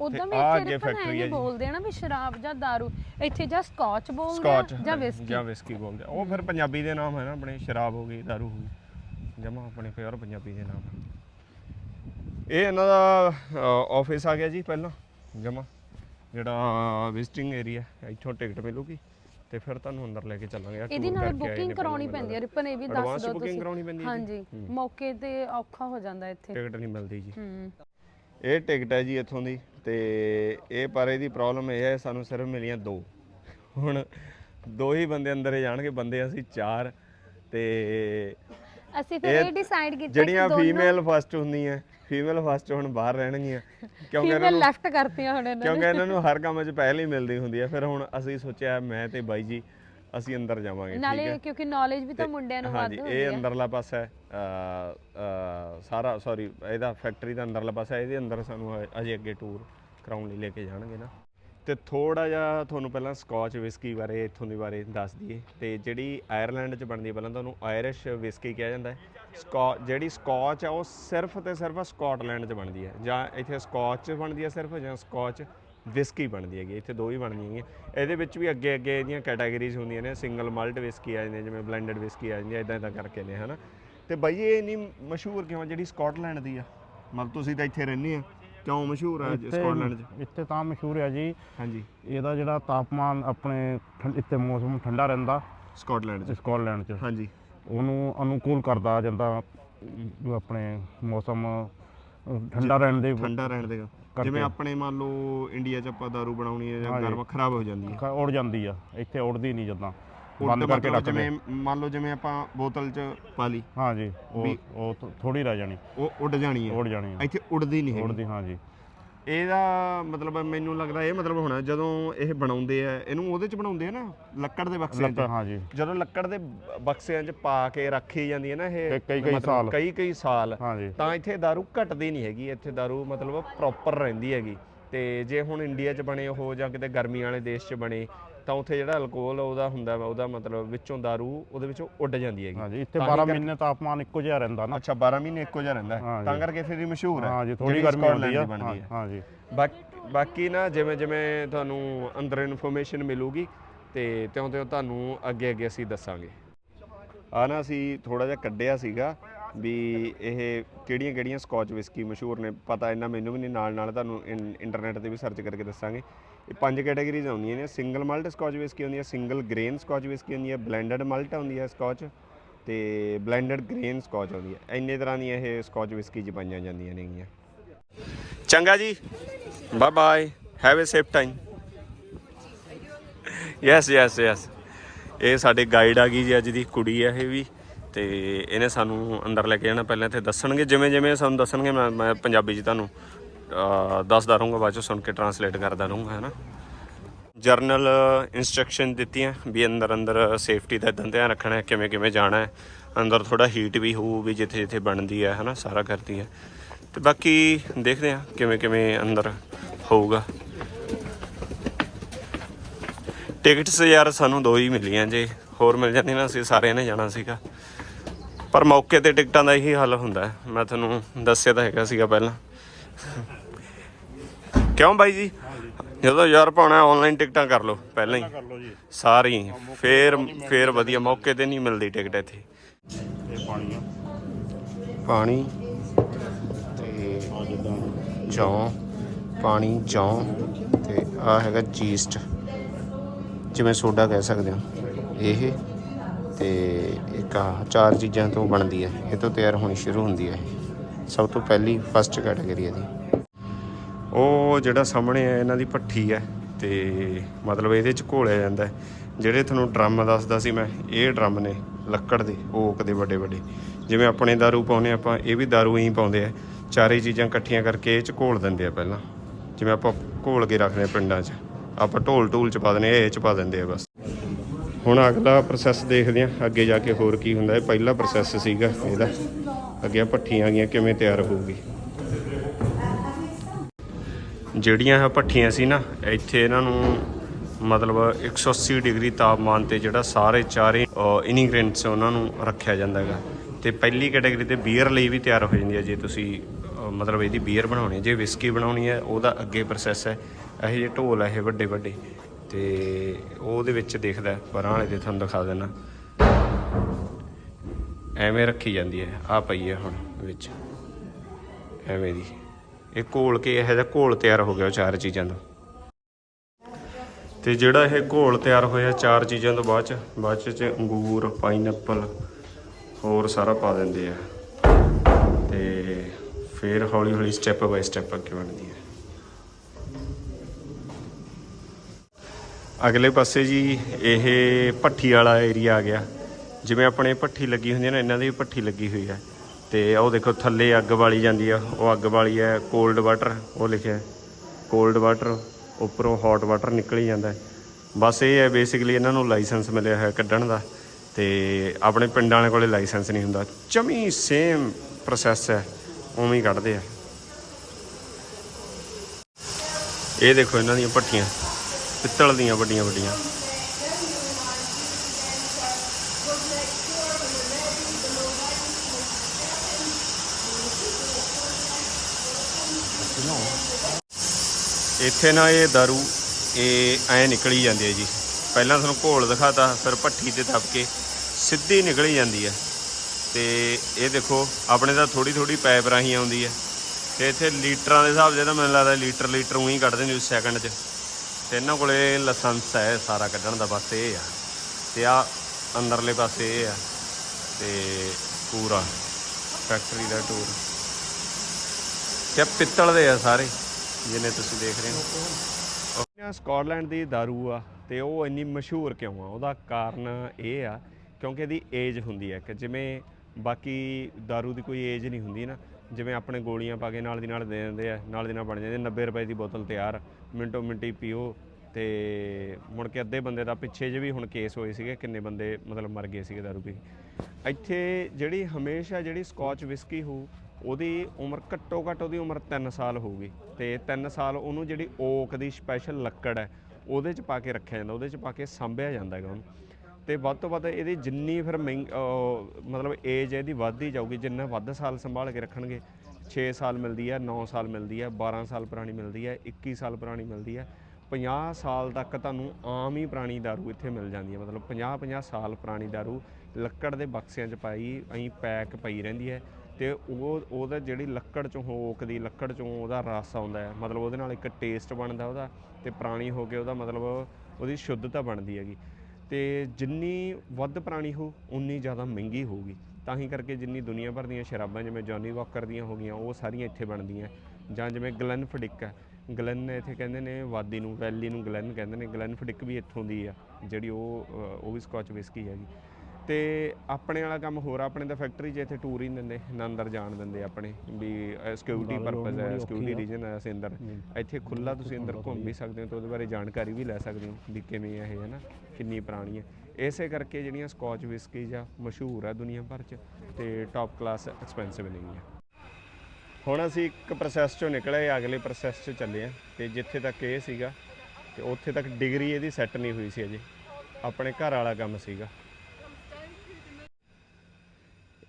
ਉਦਾਂ ਵੀ ਆਹ ਇੱਥੇ ਅੱਗੇ ਨਹੀਂ ਹੈ ਜੀ। ਬੋਲਦੇ ਆ ਨਾ ਵੀ ਸ਼ਰਾਬ ਜਾਂ ਦਾਰੂ ਇੱਥੇ ਜਾਂ ਸਕਾਚ ਬੋਲਦੇ ਆ ਜਾਂ ਵਿਸਕੀ ਜਾਂ ਵਿਸਕੀ ਬੋਲਦੇ ਆ। ਉਹ ਫਿਰ ਪੰਜਾਬੀ ਦੇ ਨਾਮ ਹੈ ਨਾ ਆਪਣੇ ਸ਼ਰਾਬ ਹੋ ਗਈ ਦਾਰੂ ਹੋ ਗਈ। ਜਮਾ ਆਪਣੇ ਪਿਓਰ ਪੰਜਾਬੀ ਦੇ ਨਾਮ ਇਹ ਇਹਨਾਂ ਦਾ ਆਫਿਸ ਆ ਗਿਆ ਜੀ ਪਹਿਲਾਂ ਜਮਾ। ਜਿਹੜਾ ਵਿਜ਼ਿਟਿੰਗ ਏਰੀਆ ਇੱਥੋਂ ਟਿਕਟ ਮਿਲੂਗੀ। ਤੇ ਫਿਰ ਤੁਹਾਨੂੰ ਅੰਦਰ ਲੈ ਕੇ ਚੱਲਾਂਗੇ। ਇਹਦੀ ਨਾਲ ਬੁਕਿੰਗ ਕਰਾਉਣੀ ਪੈਂਦੀ ਹੈ ਰਿਪਨ ਇਹ ਵੀ ਦੱਸ ਦਿਓ ਤੁਸੀਂ। ਕਰਾਉਣੀ ਪੈਂਦੀ ਹੈ ਜੀ? ਹਾਂਜੀ ਮੌਕੇ ਤੇ ਔਖਾ ਹੋ ਜਾਂਦਾ ਇੱਥੇ। ਟਿਕਟ ਨਹੀਂ ਮਿਲਦੀ ਜੀ। ਹੂੰ। ਇਹ ਟਿਕਟ ਹੈ ਜੀ ਇੱਥੋਂ ਦੀ ਤੇ ਇਹ ਪਰ ਇਹਦੀ ਪ੍ਰੋਬਲਮ ਇਹ ਹੈ ਸਾਨੂੰ ਸਿਰਫ ਮਿਲੀਆਂ ਦੋ। ਹੁਣ ਦੋ ਹੀ ਬੰਦੇ ਅੰਦਰ ਜਾਣਗੇ ਬੰਦੇ ਅਸੀਂ ਚਾਰ ਤੇ ਅਸੀਂ ਫਿਰ ਇਹ ਡਿਸਾਈਡ ਕੀਤਾ ਜਿਹੜੀਆਂ ਫੀਮੇਲ ਫਸਟ ਹੁੰਦੀਆਂ ਫੀਮੇਲ ਫਸਟ ਹੁਣ ਬਾਹਰ ਰਹਿਣਗੀਆਂ। ਕਿਉਂਕਿ ਇਹਨਾਂ ਫੀਮੇਲ ਨੂੰ ਲੈਫਟ ਕਰਤੀਆਂ ਹੁਣ ਇਹਨਾਂ ਕਿਉਂਕਿ ਇਹਨਾਂ ਨੂੰ ਹਰ ਕੰਮ 'ਚ ਪਹਿਲੇ ਹੀ ਮਿਲਦੀ ਹੁੰਦੀ ਹੈ ਫਿਰ ਹੁਣ ਅਸੀਂ ਸੋਚਿਆ ਮੈਂ ਤੇ ਬਾਈ ਜੀ ਅਸੀਂ ਅੰਦਰ ਜਾਵਾਂਗੇ ਠੀਕ ਨਾਲੇ ਹੈ। ਕਿਉਂਕਿ ਨੌਲੇਜ ਵੀ ਤਾਂ ਮੁੰਡਿਆਂ ਨੂੰ ਵੱਧ ਹਾਂਜੀ ਹੁੰਦੀ ਇਹ ਹੈ ਅੰਦਰਲਾ ਪਾਸਾ ਹੈ। ਅ, ਅ, ਸਾਰਾ ਸੌਰੀ ਇਹਦਾ ਫੈਕਟਰੀ ਦਾ ਅੰਦਰਲਾ ਪਾਸਾ ਹੈ, ਇਹਦੇ ਅੰਦਰ ਸਾਨੂੰ ਅ- ਅਜੇ ਅੱਗੇ ਟੂਰ ਕਰਾਉਣ ਲਈ ਲੈ ਕੇ ਜਾਣਗੇ ਨਾ। ਤੇ ਥੋੜਾ ਜਿਹਾ ਤੁਹਾਨੂੰ ਪਹਿਲਾਂ ਸਕਾਚ ਵਿਸਕੀ ਬਾਰੇ ਇੱਥੋਂ ਦੇ ਬਾਰੇ ਦੱਸ ਦਈਏ। ਤੇ ਜਿਹੜੀ ਆਇਰਲੈਂਡ 'ਚ ਬਣਦੀ ਹੈ ਪਹਿਲਾਂ ਤੁਹਾਨੂੰ ਆਇਰਿਸ਼ ਵਿਸਕੀ ਕਿਹਾ ਜਾਂਦਾ ਹੈ। ਸਕਾ ਜਿਹੜੀ ਸਕਾਚ ਹੈ ਉਹ ਸਿਰਫ ਤੇ ਸਿਰਫ ਸਕਾਟਲੈਂਡ 'ਚ ਬਣਦੀ ਹੈ। ਜਾਂ ਇੱਥੇ ਸਕਾਚ ਬਣਦੀ ਹੈ ਸਿਰਫ ਜਾਂ ਸਕਾਚ ਵਿਸਕੀ ਬਣਦੀ ਹੈਗੀ ਇੱਥੇ ਦੋ ਹੀ ਬਣਦੀਆਂ ਹੈਗੀਆਂ। ਇਹਦੇ ਵਿੱਚ ਵੀ ਅੱਗੇ ਅੱਗੇ ਇਹਦੀਆਂ ਕੈਟਾਗਰੀਜ਼ ਹੁੰਦੀਆਂ ਨੇ। ਸਿੰਗਲ ਮਾਲਟ ਵਿਸਕੀ ਆ ਜਾਂਦੀ ਜਿਵੇਂ ਬਲੈਂਡਡ ਵਿਸਕੀ ਆ ਜਾਂਦੀ ਹੈ ਇਦਾਂ ਇਦਾਂ ਕਰਕੇ ਨੇ ਹਨਾ? ਤੇ ਬਾਈ ਇਹ ਇੰਨੀ ਮਸ਼ਹੂਰ ਕਿਉਂ ਆ? ਜਿਹੜੀ ਸਕਾਟਲੈਂਡ ਦੀ ਆ। ਮਤਲਬ ਤੁਸੀਂ ਤਾਂ ਇੱਥੇ ਰਹਿੰਦੇ ਆ ਕਿਉਂ ਮਸ਼ਹੂਰ ਆ ਸਕਾਟਲੈਂਡ 'ਚ? ਇੱਥੇ ਤਾਂ ਮਸ਼ਹੂਰ ਹੈ ਜੀ। ਹਾਂਜੀ। ਇਹਦਾ ਜਿਹੜਾ ਤਾਪਮਾਨ ਆਪਣੇ ਇੱਥੇ ਮੌਸਮ ਠੰਡਾ ਰਹਿੰਦਾ। ਸਕਾਟਲੈਂਡ 'ਚ। ਸਕਾਟਲੈਂਡ 'ਚ। ਹਾਂਜੀ। ਉਹਨੂੰ ਅਨੁਕੂਲ ਕਰਦਾ ਜਾਂਦਾ ਆਪਣੇ ਮੌਸਮ ਠੰਡਾ ਰਹਿਣ ਦੇ ਠੰਡਾ ਰਹਿਣ ਦੇਗਾ। ਜਿਵੇਂ ਆਪਣੇ ਮੰਨ ਲਓ ਇੰਡੀਆ 'ਚ ਆਪਾਂ ਦਾਰੂ ਬਣਾਉਣੀ ਹੈ ਜਾਂ ਹਾਂਜੀ। ਗਰਮ ਖਰਾਬ ਹੋ ਜਾਂਦੀ ਹੈ। ਉੜ ਜਾਂਦੀ ਆ ਇੱਥੇ ਉੜਦੀ ਨਹੀਂ ਜਦਾਂ। ਉੱਡ ਬੰਦ ਕਰਕੇ ਰੱਖਦੇ ਜਿਵੇਂ ਮੰਨ ਲਓ ਜਿਵੇਂ ਆਪਾਂ ਬੋਤਲ 'ਚ ਪਾ ਲਈ। ਹਾਂ ਜੀ ਵੀ- ਉਹ ਥੋੜੀ ਰਹਿ ਜਾਣੀ। ਉਹ ਉੱਡ ਜਾਣੀ ਹੈ। ਉੜ ਜਾਣੀ ਆ। ਇੱਥੇ ਉੱਡਦੀ ਨਹੀਂ ਹਾਂ ਜੀ ਇਹਦਾ ਮਤਲਬ ਮੈਨੂੰ ਲੱਗਦਾ ਇਹ ਮਤਲਬ ਹੋਣਾ ਜਦੋਂ ਇਹ ਬਣਾਉਂਦੇ ਆ ਇਹਨੂੰ ਉਹਦੇ 'ਚ ਬਣਾਉਂਦੇ ਆ ਨਾ ਲੱਕੜ ਦੇ ਬਕਸਿਆਂ 'ਚ ਲੱਕੜ ਹਾਂ ਜੀ ਜਦੋਂ ਲੱਕੜ ਦੇ ਬ- ਬਕਸਿਆਂ 'ਚ ਪਾ ਕੇ ਰੱਖੀ ਜਾਂਦੀ ਹੈ ਨਾ ਇਹ ਕਈ- ਕਈ- ਕਈ ਮਤਲਬ ਸਾਲ। ਕਈ ਕਈ ਸਾਲ ਹਾਂ ਜੀ ਤਾਂ ਇੱਥੇ दारू ਘਟਦੀ ਨਹੀਂ ਹੈਗੀ ਇੱਥੇ दारू ਮਤਲਬ ਪ੍ਰੋਪਰ ਰਹਿੰਦੀ ਹੈਗੀ ਤੇ ਜੇ ਹੁਣ ਇੰਡੀਆ 'ਚ ਬਣੇ ਉਹ ਜਾਂ ਕਿਤੇ ਗਰਮੀ ਵਾਲੇ ਦੇਸ਼ 'ਚ ਬਣੇ ਤਾਂ ਉੱਥੇ ਜਿਹੜਾ ਅਲਕੋਹਲ ਉਹਦਾ ਹੁੰਦਾ ਵਾ ਉਹਦਾ ਮਤਲਬ ਵਿੱਚੋਂ दारू ਉਹਦੇ ਵਿੱਚੋਂ ਉੱਡ ਜਾਂਦੀ ਹੈਗੀ। ਹਾਂ ਜੀ ਇੱਥੇ ਤਾਂ ਹੀ 12 ਕਰਕੇ- ਮਹੀਨੇ ਤਾਪਮਾਨ ਇੱਕੋ ਜਿਹਾ ਰਹਿੰਦਾ ਨਾ। ਅੱਛਾ 12 ਮਹੀਨੇ ਇੱਕੋ ਜਿਹਾ ਰਹਿੰਦਾ ਹੈ। ਹਾਂ ਤਾਂ ਜੀ। ਕਰਕੇ ਫਿਰ ਇਹ ਮਸ਼ਹੂਰ ਹੈ ਹਾਂ ਜੀ ਥੋੜੀ ਜਿਹੜੀ ਗਰਮੀ ਹੁੰਦੀ ਆ। ਦੀ ਬਣਦੀ ਹੈ। ਹਾਂ ਜੀ ਬਾਕ- ਬਾਕੀ ਨਾ ਜਿਵੇਂ ਜਿਵੇਂ ਤੁਹਾਨੂੰ ਅੰਦਰ ਇਨਫੋਰਮੇਸ਼ਨ ਮਿਲੂਗੀ ਤੇ ਤਿਉਂ ਤਿਉਂ ਤੁਹਾਨੂੰ ਅੱਗੇ ਅੱਗੇ ਅਸੀਂ ਦੱਸਾਂਗੇ। ਆ ਨਾ ਅਸੀਂ ਥੋੜਾ ਜਿਹਾ ਕੱਢਿਆ ਸੀਗਾ ਵੀ ਇਹ ਕਿਹੜੀਆਂ ਕਿਹੜੀਆਂ ਸਕਾਚ ਵਿਸਕੀ ਮਸ਼ਹੂਰ ਨੇ ਪਤਾ ਇੰਨਾ ਮੈਨੂੰ ਵੀ ਨਹੀਂ ਨਾਲ ਨਾਲ ਤੁਹਾਨੂੰ ਇੰਟਰਨੈਟ ਤੇ ਵੀ ਸਰਚ ਕਰਕੇ ਦੱਸਾਂਗੇ। ਇਹ ਪੰਜ ਕੈਟਾਗਰੀਜ਼ ਆਉਂਦੀਆਂ ਨੇ। ਸਿੰਗਲ ਮਲਟ ਸਕਾਚ ਵਿਸਕੀ ਹੁੰਦੀ ਹੈ ਸਿੰਗਲ ਗ੍ਰੇਨ ਸਕਾਚ ਵਿਸਕੀ ਹੁੰਦੀ ਹੈ ਬਲੈਂਡਡ ਮਾਲਟ ਹੁੰਦੀ ਹੈ ਸਕਾਚ ਤੇ ਬਲੈਂਡਡ ਗ੍ਰੇਨ ਸਕਾਚ ਹੁੰਦੀ ਹੈ। ਇੰਨੇ ਤਰ੍ਹਾਂ ਦੀਆਂ ਇਹ ਸਕਾਚ ਵਿਸਕੀ ਚ ਪਾਈਆਂ ਜਾਂਦੀਆਂ ਨੇਗੀਆਂ। ਚੰਗਾ ਜੀ। Bye bye have a safe time yes yes yes ਇਹ ਸਾਡੇ ਗਾਈਡ ਆ ਗਈ ਜੀ ਅੱਜ ਦੀ ਕੁੜੀ ਹੈ ਇਹ ਵੀ ਤੇ ਇਹਨੇ ਸਾਨੂੰ ਅੰਦਰ ਲੈ ਕੇ ਜਾਣਾ। ਪਹਿਲਾਂ ਇੱਥੇ ਦੱਸਣਗੇ ਜਿਵੇਂ ਜਿਵੇਂ ਸਾਨੂੰ ਦੱਸਣਗੇ, ਮੈਂ ਮੈਂ ਪੰਜਾਬੀ 'ਚ ਤੁਹਾਨੂੰ ਦੱਸਦਾ ਰਹੂੰਗਾ, ਬਾਅਦ 'ਚ ਸੁਣ ਕੇ ਟਰਾਂਸਲੇਟ ਕਰਦਾ ਰਹੂੰਗਾ ਹੈ ਨਾ ਜਰਨਲ ਇਨਸਟਰਕਸ਼ਨ ਦਿੱਤੀਆਂ ਵੀ ਅੰਦਰ ਅੰਦਰ ਸੇਫਟੀ ਦਾ ਇਦਾਂ ਧਿਆਨ ਰੱਖਣਾ ਹੈ, ਕਿਵੇਂ ਕਿਵੇਂ ਜਾਣਾ ਹੈ। ਅੰਦਰ ਥੋੜਾ ਹੀਟ ਵੀ ਹੋਊ, ਵੀ ਜਿੱਥੇ ਜਿੱਥੇ ਬਣਦੀ ਹੈ, ਹਨਾ? ਸਾਰਾ ਕਰਦੀ ਹੈ। ਤੇ ਬਾਕੀ ਦੇਖਦੇ ਹਾਂ ਕਿਵੇਂ ਕਿਵੇਂ ਅੰਦਰ ਹੋਊਗਾ। ਟਿਕਟਸ ਯਾਰ ਸਾਨੂੰ ਦੋ ਹੀ ਮਿਲੀਆਂ ਜੇ। ਹੋਰ ਮਿਲ ਜਾਂਦੀਆਂ ਨਾ, ਅਸੀਂ ਸਾਰਿਆਂ ਨੇ ਜਾਣਾ ਸੀਗਾ। ਪਰ ਮੌਕੇ ਤੇ ਟਿਕਟਾਂ ਦਾ ਇਹੀ ਹੱਲ ਹੁੰਦਾ ਮੈਂ ਤੁਹਾਨੂੰ ਦੱਸਿਆ ਤਾਂ ਹੈਗਾ ਸੀਗਾ ਪਹਿਲਾਂ। ਕਿਉਂ ਬਾਈ ਜੀ? ਜਦੋਂ ਯਾਰ ਪਾਉਣਾ ਆਨਲਾਈਨ ਟਿਕਟਾਂ ਕਰ ਲਓ ਪਹਿਲਾਂ ਹੀ। ਕਰ ਲਓ ਜੀ। ਸਾਰੀ। ਫੇਰ ਫੇਰ ਵਧੀਆ ਮੌਕੇ ਤੇ ਨਹੀਂ ਮਿਲਦੀ ਟਿਕਟ ਇੱਥੇ। ਇਹ ਪਾਣੀ ਆ। ਪਾਣੀ। ਤੇ ਜੌਂ। ਪਾਣੀ ਜੌਂ। ਤੇ ਆ ਹੈਗਾ ਜੀਸਟ। ਜਿਵੇਂ ਸੋਡਾ ਕਹਿ ਸਕਦੇ ਹੋ। ਇਹ ਤੇ ਇੱਕ ਚਾਰ ਚੀਜ਼ਾਂ ਤੋਂ ਬਣਦੀ ਹੈ। ਇਹ ਤੋਂ ਤਿਆਰ ਹੋਣੀ ਸ਼ੁਰੂ ਹੁੰਦੀ ਹੈ। ਸਭ ਤੋਂ ਪਹਿਲੀ ਫਸਟ ਕੈਟਾਗਰੀ ਹੈ ਦੀ ਉਹ ਜਿਹੜਾ ਸਾਹਮਣੇ ਹੈ ਇਹਨਾਂ ਦੀ ਭੱਠੀ ਹੈ ਤੇ ਮਤਲਬ ਇਹਦੇ ਚ ਘੋਲਿਆ ਜਾਂਦਾ ਹੈ ਜਿਹੜੇ ਤੁਹਾਨੂੰ ਡਰਮ ਦੱਸਦਾ ਸੀ ਮੈਂ ਇਹ ਡਰਮ ਨੇ ਲੱਕੜ ਦੇ ਓਕ ਦੇ ਵੱਡੇ ਵੱਡੇ ਜਿਵੇਂ ਆਪਣੇ दारू ਪਾਉਨੇ ਆਪਾਂ ਇਹ ਵੀ दारू ਹੀ ਪਾਉਂਦੇ ਆ ਚਾਰੇ ਚੀਜ਼ਾਂ ਇਕੱਠੀਆਂ ਕਰਕੇ ਇਹ ਚ ਘੋਲ ਦਿੰਦੇ ਆ ਪਹਿਲਾਂ ਜਿਵੇਂ ਆਪਾਂ ਘੋਲ ਕੇ ਰੱਖਦੇ ਆ ਪਿੰਡਾਂ 'ਚ ਆਪਾਂ ਢੋਲ ਢੂਲ ਚ ਪਾ ਦਿੰਦੇ ਆ ਇਹ ਚ ਪਾ ਦਿੰਦੇ ਆ ਬਸ ਹੁਣ ਅਗਲਾ ਪ੍ਰੋਸੈਸ ਦੇਖਦੇ ਆ ਅੱਗੇ ਜਾ ਕੇ ਹੋਰ ਕੀ ਹੁੰਦਾ ਇਹ ਪਹਿਲਾ ਪ੍ਰੋਸੈਸ ਸੀਗਾ ਇਹਦਾ ਅੱਗੇ ਆ ਭੱਠੀਆਂ ਆ ਗਈਆਂ ਕਿਵੇਂ ਤਿਆਰ ਹੋਊਗੀ ਜਿਹੜੀਆਂ ਇਹ ਭੱਠੀਆਂ ਸੀ ਨਾ ਇੱਥੇ ਇਹਨਾਂ ਨੂੰ ਮਤਲਬ 180 ਡਿਗਰੀ ਤਾਪਮਾਨ ਤੇ ਜਿਹੜਾ ਸਾਰੇ ਚਾਰੇ ਇਨਗ੍ਰੀਡੀਐਂਟਸ ਉਹਨਾਂ ਨੂੰ ਰੱਖਿਆ ਜਾਂਦਾ ਹੈਗਾ। ਤੇ ਪਹਿਲੀ ਕੈਟਾਗਰੀ ਤੇ ਬੀਅਰ ਲਈ ਵੀ ਤਿਆਰ ਹੋ ਜਾਂਦੀ ਹੈ ਜੇ ਤੁਸੀਂ ਮਤਲਬ ਇਹਦੀ ਬੀਅਰ ਬਣਾਉਣੀ ਹੈ ਜੇ ਵਿਸਕੀ ਬਣਾਉਣੀ ਹੈ ਉਹਦਾ ਅੱਗੇ ਪ੍ਰੋਸੈਸ ਹੈ। ਇਹ ਜਿਹੇ ਢੋਲ ਹੈ ਇਹ ਵੱਡੇ ਵੱਡੇ। ਤੇ ਉਹਦੇ ਵਿੱਚ ਦੇਖਦਾ ਹੈ, ਪਰਾਂ ਵਾਲੇ ਦੇ ਤੁਹਾਨੂੰ ਦਿਖਾ ਦੇਣਾ ਐਵੇਂ ਰੱਖੀ ਜਾਂਦੀ ਹੈ ਆ ਪਈ ਹੈ ਹੁਣ ਵਿੱਚ। ਐਵੇਂ ਦੀ। ਇਹ ਘੋਲ ਕੇ ਇਹੋ ਜਿਹਾ ਘੋਲ ਤਿਆਰ ਹੋ ਗਿਆ ਉਹ ਚਾਰ ਚੀਜ਼ਾਂ ਦਾ। ਤੇ ਜਿਹੜਾ ਇਹ ਘੋਲ ਤਿਆਰ ਹੋਇਆ ਚਾਰ ਚੀਜ਼ਾਂ ਤੋਂ ਬਾਅਦ ਚ ਬਾਅਦ ਚ ਅੰਗੂਰ ਪਾਈਨਐਪਲ ਹੋਰ ਸਾਰਾ ਪਾ ਦਿੰਦੇ ਆ। ਤੇ ਫਿਰ ਹੌਲੀ ਹੌਲੀ ਸਟੈਪ ਬਾਈ ਸਟੈਪ ਅੱਗੇ ਬਣਦੀ ਹੈ ਅਗਲੇ ਪਾਸੇ ਜੀ ਇਹ ਭੱਠੀ ਵਾਲਾ ਏਰੀਆ ਆ ਗਿਆ। ਜਿਵੇਂ ਆਪਣੇ ਭੱਠੀ ਲੱਗੀ ਹੁੰਦੀ ਹੈ ਨਾ, ਇਹਨਾਂ ਦੀ ਭੱਠੀ ਲੱਗੀ ਹੋਈ ਹੈ ਤੇ ਉਹ ਦੇਖੋ ਥੱਲੇ ਅੱਗ ਵਾਲੀ ਜਾਂਦੀ ਆ, ਉਹ ਅੱਗ ਵਾਲੀ ਹੈ ਕੋਲਡ ਵਾਟਰ ਉਹ ਲਿਖਿਆ ਕੋਲਡ ਵਾਟਰ ਉੱਪਰੋਂ ਹੌਟ ਵਾਟਰ ਨਿਕਲੀ ਜਾਂਦਾ ਬਸ ਇਹ ਹੈ ਬੇਸਿਕਲੀ ਇਹਨਾਂ ਨੂੰ ਲਾਇਸੈਂਸ ਮਿਲਿਆ ਹੋਇਆ ਕੱਢਣ ਦਾ ਤੇ ਆਪਣੇ ਪਿੰਡਾਂ ਵਾਲੇ ਕੋਲੇ ਲਾਇਸੈਂਸ ਨਹੀਂ ਹੁੰਦਾ। ਚਮੀ ਸੇਮ ਪ੍ਰੋਸੈਸ ਹੈ, ਉਵੇਂ ਹੀ ਕੱਢਦੇ ਆ। ਇਹ ਦੇਖੋ ਇਹਨਾਂ ਦੀਆਂ ਭੱਠੀਆਂ, ਪਿੱਤਲ ਦੀਆਂ ਵੱਡੀਆਂ ਵੱਡੀਆਂ ਇੱਥੇ ਨਾ ਇਹ दारू ਇਹ ਐ ਨਿਕਲੀ ਜਾਂਦੀ ਹੈ ਜੀ। ਪਹਿਲਾਂ ਤੁਹਾਨੂੰ ਘੋਲ ਦਿਖਾਤਾ, ਫਿਰ ਭੱਠੀ ਤੇ ਦੱਬ ਕੇ ਸਿੱਧੀ ਨਿਕਲੀ ਜਾਂਦੀ ਹੈ। ਤੇ ਇਹ ਦੇਖੋ, ਆਪਣੇ ਤਾਂ ਥੋੜੀ ਥੋੜੀ ਪਾਈਪ ਰਾਹੀਂ ਆਉਂਦੀ ਹੈ। ਤੇ ਇੱਥੇ ਲੀਟਰਾਂ ਦੇ ਹਿਸਾਬ ਜੇ ਤਾਂ ਮੈਨੂੰ ਲੱਗਦਾ ਲੀਟਰ ਲੀਟਰ ਉਹੀ ਕੱਢਦੇ ਨੇ ਸੈਕਿੰਡ 'ਚ। ਤੇ ਇਹਨਾਂ ਕੋਲੇ ਲਾਇਸੈਂਸ ਹੈ ਸਾਰਾ ਕੱਢਣ ਦਾ ਬਸ ਇਹ ਆ। ਤੇ ਆ ਅੰਦਰਲੇ ਪਾਸੇ ਇਹ ਆ। ਤੇ ਪੂਰਾ ਫੈਕਟਰੀ ਦਾ ਟੂਰ ਤੇ ਪਿੱਤਲ ਦੇ ਆ ਸਾਰੇ। ਜਿੰਨੇ ਤੁਸੀਂ ਦੇਖ ਰਹੇ ਹੋ ਸਕਾਟਲੈਂਡ ਦੀ दारू ਆ ਤੇ ਉਹ ਇੰਨੀ ਮਸ਼ਹੂਰ ਕਿਉਂ ਆ ਉਹਦਾ ਕਾਰਨ ਇਹ ਆ ਕਿਉਂਕਿ ਇਹਦੀ ਏਜ ਹੁੰਦੀ ਹੈ ਕਿ ਜਿਵੇਂ ਬਾਕੀ दारू ਦੀ ਕੋਈ ਏਜ ਨਹੀਂ ਹੁੰਦੀ ਨਾ ਜਿਵੇਂ ਆਪਣੇ ਗੋਲੀਆਂ ਪਾ ਕੇ ਨਾਲ ਦੀ ਨਾਲ ਦੇ ਦਿੰਦੇ ਆ ਨਾਲ ਦੀ ਨਾਲ ਬਣ ਜਾਂਦੇ 90 ਰੁਪਏ ਦੀ ਬੋਤਲ ਤਿਆਰ ਮਿੰਟੋ ਮਿੰਟੀ ਪੀਓ ਤੇ ਮੁੜ ਕੇ ਅੱਧੇ ਬੰਦੇ ਦਾ ਪਿੱਛੇ ਜੇ ਵੀ ਹੁਣ ਕੇਸ ਹੋਏ ਸੀਗੇ ਕਿੰਨੇ ਬੰਦੇ ਮਤਲਬ ਮਰ ਗਏ ਸੀਗੇ दारू ਪੀ ਕੇ। ਇੱਥੇ ਜਿਹੜੀ ਹਮੇਸ਼ਾ ਜਿਹੜੀ ਸਕਾਚ ਵਿਸਕੀ ਹੋ ਉਹਦੀ ਉਮਰ ਘੱਟੋ ਘੱਟ ਉਹਦੀ ਉਮਰ 3 ਸਾਲ ਹੋਊਗੀ ਤੇ 3 ਸਾਲ ਉਹਨੂੰ ਜਿਹੜੀ ਓਕ ਦੀ ਸਪੈਸ਼ਲ ਲੱਕੜ ਹੈ ਉਹਦੇ ਚ ਪਾ ਕੇ ਰੱਖਿਆ ਜਾਂਦਾ ਉਹਦੇ ਚ ਪਾ ਕੇ ਸਾਂਭਿਆ ਜਾਂਦਾ ਹੈਗਾ ਉਹਨੂੰ ਤੇ ਵੱਧ ਤੋਂ ਵੱਧ ਇਹਦੀ ਜਿੰਨੀ ਫਿਰ ਮਹਿੰ- ਅਹ ਮਤਲਬ ਏਜ ਇਹਦੀ ਵੱਧਦੀ ਜਾਊਗੀ ਜਿੰਨਾ ਵੱਧ ਸਾਲ ਸੰਭਾਲ ਕੇ ਰੱਖਣਗੇ 6 ਸਾਲ ਮਿਲਦੀ ਹੈ 9 ਸਾਲ ਮਿਲਦੀ ਹੈ 12 ਸਾਲ ਪੁਰਾਣੀ ਮਿਲਦੀ ਹੈ 21 ਸਾਲ ਪੁਰਾਣੀ ਮਿਲਦੀ ਹੈ 50 ਸਾਲ ਤੱਕ ਤੁਹਾਨੂੰ ਆਮ ਹੀ ਪੁਰਾਣੀ दारू ਇੱਥੇ ਮਿਲ ਜਾਂਦੀ ਹੈ ਮਤਲਬ 50 50 ਸਾਲ ਪੁਰਾਣੀ दारू ਲੱਕੜ ਦੇ ਬਕਸਿਆਂ 'ਚ ਪਾਈ ਅਹੀਂ ਪੈਕ ਪਈ ਰਹਿੰਦੀ ਹੈ ਤੇ ਉਹ, ਉਹਦਾ ਜਿਹੜੀ ਲੱਕੜ ਚੋਂ ਓਕ ਦੀ ਲੱਕੜ ਚੋਂ ਉਹਦਾ ਰਸ ਆਉਂਦਾ ਹੈ। ਮਤਲਬ ਉਹਦੇ ਨਾਲ ਇੱਕ ਟੇਸਟ ਬਣਦਾ ਉਹਦਾ ਤੇ ਪੁਰਾਣੀ ਹੋ ਕੇ ਉਹਦਾ ਮਤਲਬ ਉਹਦੀ ਸ਼ੁੱਧਤਾ ਬਣਦੀ ਹੈਗੀ। ਤੇ ਜਿੰਨੀ ਵੱਧ ਪੁਰਾਣੀ ਹੋ, ਉਨੀ ਜ਼ਿਆਦਾ ਮਹਿੰਗੀ ਹੋਊਗੀ। ਤਾਂ ਹੀ ਕਰਕੇ ਜਿੰਨੀ ਦੁਨੀਆ ਭਰ ਦੀਆਂ ਸ਼ਰਾਬਾਂ, ਜਿਵੇਂ ਜੌਨੀ ਵਾਕਰ ਦੀਆਂ ਹੋ ਗਈਆਂ, ਉਹ ਸਾਰੀਆਂ ਇੱਥੇ ਬਣਦੀਆਂ ਜਾਂ ਜਿਵੇਂ ਗਲਨ ਫਡਿਕ ਹੈ। ਗਲਨ ਇੱਥੇ ਕਹਿੰਦੇ ਨੇ ਵਾਦੀ ਨੂੰ ਵੈਲੀ ਨੂੰ ਗਲਨ ਕਹਿੰਦੇ ਨੇ। ਗਲਨ ਫਡਿਕ ਵੀ ਇੱਥੋਂ ਦੀ ਆ, ਜਿਹੜੀ ਉਹ ਉਹ ਵੀ ਸਕਾਚ ਵਿਸਕੀ ਹੈਗੀ। ਤੇ ਆਪਣੇ ਵਾਲਾ ਕੰਮ ਹੋਰ ਆ, ਆਪਣੇ ਤਾਂ ਫੈਕਟਰੀ 'ਚ ਇੱਥੇ ਟੂਰ ਹੀ ਨਹੀਂ ਦਿੰਦੇ ਨਾ ਅੰਦਰ ਜਾਣ ਦਿੰਦੇ ਆਪਣੇ ਵੀ ਸਿਕਿਉਰਿਟੀ ਪਰਪਸ ਹੈ ਸਿਕਿਉਰਿਟੀ ਆ। ਰੀਜਨ ਹੈ ਅਸੀਂ ਅੰਦਰ। ਇੱਥੇ ਖੁੱਲਾ ਤੁਸੀਂ ਅੰਦਰ ਘੁੰਮ ਵੀ ਸਕਦੇ ਹੋ ਤੇ ਉਹਦੇ ਬਾਰੇ ਜਾਣਕਾਰੀ ਵੀ ਲੈ ਸਕਦੇ ਹੋ ਵੀ ਕਿਵੇਂ ਇਹ ਹੈ ਨਾ? ਕਿੰਨੀ ਪੁਰਾਣੀ ਹੈ। ਇਸੇ ਕਰਕੇ ਜਿਹੜੀਆਂ ਸਕਾਚ ਵਿਸਕੀ ਜਾਂ ਮਸ਼ਹੂਰ ਹੈ ਦੁਨੀਆ ਭਰ 'ਚ ਤੇ ਟਾਪ ਕਲਾਸ ਐਕਸਪੈਂਸਿਵ ਨਹੀਂ ਹੈ ਹੁਣ ਅਸੀਂ ਇੱਕ ਪ੍ਰੋਸੈਸ ਚੋਂ ਨਿਕਲੇ ਅਗਲੇ ਪ੍ਰੋਸੈਸ 'ਚ ਚੱਲੇ ਆ ਤੇ ਜਿੱਥੇ ਤੱਕ ਇਹ ਸੀਗਾ ਤੇ ਉੱਥੇ ਤੱਕ ਡਿਗਰੀ ਇਹਦੀ ਸੈੱਟ ਨਹੀਂ ਹੋਈ ਸੀ ਅਜੇ। ਆਪਣੇ ਘਰ ਵਾਲਾ ਕੰਮ ਸੀਗਾ।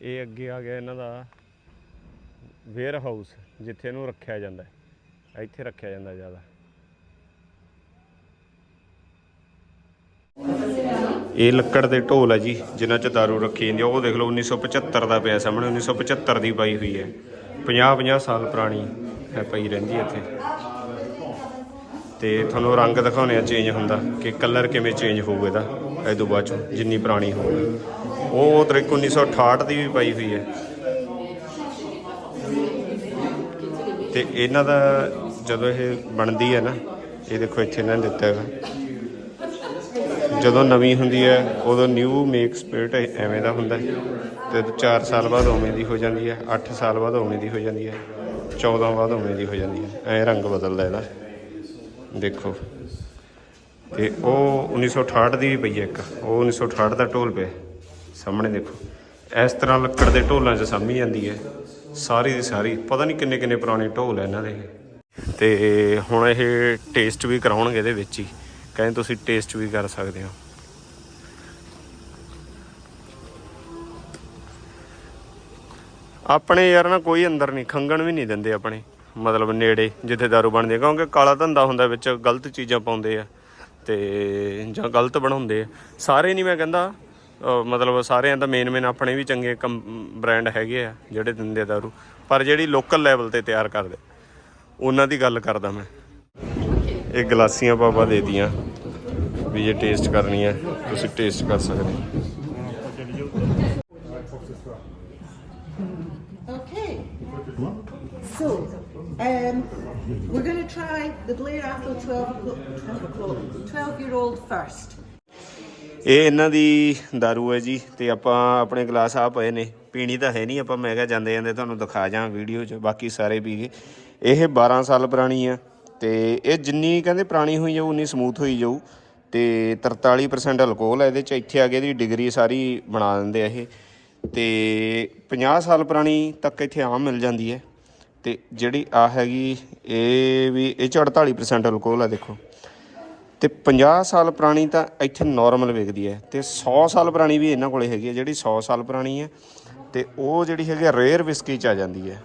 ਇਹ ਅੱਗੇ ਆ ਗਿਆ ਇਹਨਾਂ ਦਾ ਵੇਅਰ ਹਾਊਸ ਜਿੱਥੇ ਇਹਨੂੰ ਰੱਖਿਆ ਜਾਂਦਾ ਹੈ। ਇੱਥੇ ਰੱਖਿਆ ਜਾਂਦਾ ਜ਼ਿਆਦਾ। ਇਹ ਲੱਕੜ ਦੇ ਢੋਲ ਹੈ ਜੀ, ਜਿਨ੍ਹਾਂ 'ਚ ਦਾਰੂ ਰੱਖੀ ਜਾਂਦੀ ਆ। ਉਹ ਦੇਖ ਲਓ 1975 ਦਾ ਪਿਆ ਸਾਹਮਣੇ 1975 ਦੀ ਪਾਈ ਹੋਈ ਹੈ। 50 50 ਸਾਲ ਪੁਰਾਣੀ ਹੈ, ਪਈ ਰਹਿੰਦੀ ਇੱਥੇ। ਤੇ ਤੁਹਾਨੂੰ ਰੰਗ ਦਿਖਾਉਣੇ ਆ ਚੇਂਜ ਹੁੰਦਾ, ਕਿ ਕਲਰ ਕਿਵੇਂ ਚੇਂਜ ਹੋਊ ਇਹਦਾ ਇਹ ਤੋਂ ਬਾਅਦ ਚੋਂ, ਜਿੰਨੀ ਪੁਰਾਣੀ ਹੋਊਗੀ। ਉਹ ਤਰੀਕ 1968 ਦੀ ਵੀ ਪਾਈ ਹੋਈ ਹੈ। ਤੇ ਇਹਨਾਂ ਦਾ ਜਦੋਂ ਇਹ ਬਣਦੀ ਹੈ ਨਾ, ਇਹ ਦੇਖੋ ਇੱਥੇ ਇਹਨਾਂ ਨੇ ਦਿੱਤਾ ਹੈਗਾ। ਜਦੋਂ ਨਵੀਂ ਹੁੰਦੀ ਹੈ, ਉਦੋਂ ਨਿਊ ਮੇਕ ਸਪਿਰਿਟ ਐਵੇਂ ਦਾ ਹੁੰਦਾ ਹੈ। ਤੇ 4 ਸਾਲ ਬਾਅਦ ਉਵੇਂ ਦੀ ਹੋ ਜਾਂਦੀ ਹੈ 8 ਸਾਲ ਬਾਅਦ ਉਵੇਂ ਦੀ ਹੋ ਜਾਂਦੀ ਹੈ 14 ਬਾਅਦ ਉਵੇਂ ਦੀ ਹੋ ਜਾਂਦੀ ਹੈ। ਐ ਰੰਗ ਬਦਲਦਾ ਇਹਦਾ। ਦੇਖੋ। ਤੇ ਉਹ 1968 ਦੀ ਵੀ ਪਈ ਹੈ ਇੱਕ। ਉਹ 1968 ਦਾ ਢੋਲ ਪਿਆ। ਸਾਹਮਣੇ ਦੇਖੋ। ਇਸ ਤਰ੍ਹਾਂ ਲੱਕੜ ਦੇ ਢੋਲਾਂ 'ਚ ਸਾਂਭੀ ਜਾਂਦੀ ਹੈ। ਸਾਰੀ ਦੀ ਸਾਰੀ। ਪਤਾ ਨਹੀਂ ਕਿੰਨੇ ਕਿੰਨੇ ਪੁਰਾਣੇ ਢੋਲ ਹੈ ਇਹਨਾਂ ਦੇ ਤੇ ਹੁਣ ਇਹ ਟੇਸਟ ਵੀ ਕਰਾਉਣਗੇ ਇਹਦੇ ਵਿੱਚ ਹੀ। ਕਹਿੰਦੇ ਤੁਸੀਂ ਟੇਸਟ ਵੀ ਕਰ ਸਕਦੇ ਹੋ। ਆਪਣੇ ਯਾਰ ਨਾ ਕੋਈ ਅੰਦਰ ਨਹੀਂ। ਖੰਗਣ ਵੀ ਨਹੀਂ ਦਿੰਦੇ ਆਪਣੇ। ਮਤਲਬ ਨੇੜੇ ਜਿੱਥੇ ਦਾਰੂ ਬਣਦੀ ਕਿਉਂਕਿ ਕਾਲਾ ਧੰਦਾ ਹੁੰਦਾ ਵਿੱਚ, ਗਲਤ ਚੀਜ਼ਾਂ ਪਾਉਂਦੇ ਆ। ਤੇ ਜਾਂ ਗਲਤ ਬਣਾਉਂਦੇ ਆ। ਸਾਰੇ ਨਹੀਂ ਮੈਂ ਕਹਿੰਦਾ ਮਤਲਬ ਸਾਰਿਆਂ ਦਾ ਮੇਨ ਮੇਨ ਆਪਣੇ ਵੀ ਚੰਗੇ ਬ੍ਰਾਂਡ ਹੈਗੇ ਆ ਜਿਹੜੇ ਦਿੰਦੇ ਦਾਰੂ ਪਰ ਜਿਹੜੀ ਲੋਕਲ ਲੈਵਲ ਤੇ ਤਿਆਰ ਕਰਦੇ ਉਹਨਾਂ ਦੀ ਗੱਲ ਕਰਦਾ ਮੈਂ ਇਹ ਗਲਾਸੀਆਂ ਪਾਪਾ ਦੇ ਦੀਆਂ ਵੀ ਜੇ ਟੇਸਟ ਕਰਨੀ ਹੈ ਤੁਸੀਂ ਟੇਸਟ ਕਰ ਸਕਦੇ Okay. So, um, we're going to try the Blair Athol 12 o'clock, 12 year old first. ਇਹ ਇਹਨਾਂ ਦੀ दारू ਹੈ ਜੀ ਤੇ ਆਪਾਂ ਆਪਣੇ ਗਲਾਸ ਆ ਪਏ ਨੇ। ਪੀਣੀ ਤਾਂ ਹੈ ਨਹੀਂ, ਆਪਾਂ ਮੈਂ ਕਿਹਾ ਜਾਂਦੇ ਜਾਂਦੇ ਤੁਹਾਨੂੰ ਦਿਖਾ ਜਾਂ ਵੀਡੀਓ 'ਚ, ਬਾਕੀ ਸਾਰੇ ਪੀ ਗਏ ਇਹ 12 ਸਾਲ ਪੁਰਾਣੀ ਆ ਤੇ ਇਹ ਜਿੰਨੀ ਕਹਿੰਦੇ ਪੁਰਾਣੀ ਹੋਈ ਜਾਊ, ਉਨੀ ਸਮੂਥ ਹੋਈ ਜਾਊ। ਤੇ 43% ਅਲਕੋਹਲ ਹੈ ਇਹਦੇ 'ਚ, ਇੱਥੇ ਆ ਕੇ ਇਹਦੀ ਡਿਗਰੀ ਸਾਰੀ ਬਣਾ ਦਿੰਦੇ ਆ ਇਹ। ਤੇ 50 ਸਾਲ ਪੁਰਾਣੀ ਤੱਕ ਇੱਥੇ ਆਮ ਮਿਲ ਜਾਂਦੀ ਹੈ। ਤੇ ਜਿਹੜੀ ਆ ਹੈਗੀ, ਇਹ ਵੀ, ਇਹ 'ਚ 48% ਅਲਕੋਹਲ ਆ ਦੇਖੋ। ਤੇ 50 ਸਾਲ ਪੁਰਾਣੀ ਤਾਂ ਇੱਥੇ ਨਾਰਮਲ ਵਿਕਦੀ ਹੈ ਤੇ 100 ਸਾਲ ਪੁਰਾਣੀ ਵੀ ਇਹਨਾਂ ਕੋਲੇ ਹੈਗੀ ਹੈ, ਜਿਹੜੀ 100 ਸਾਲ ਪੁਰਾਣੀ ਹੈ ਤੇ ਉਹ ਜਿਹੜੀ ਹੈਗੀ ਹੈ ਰੇਅਰ ਵਿਸਕੀ ਚ ਆ ਜਾਂਦੀ ਹੈ।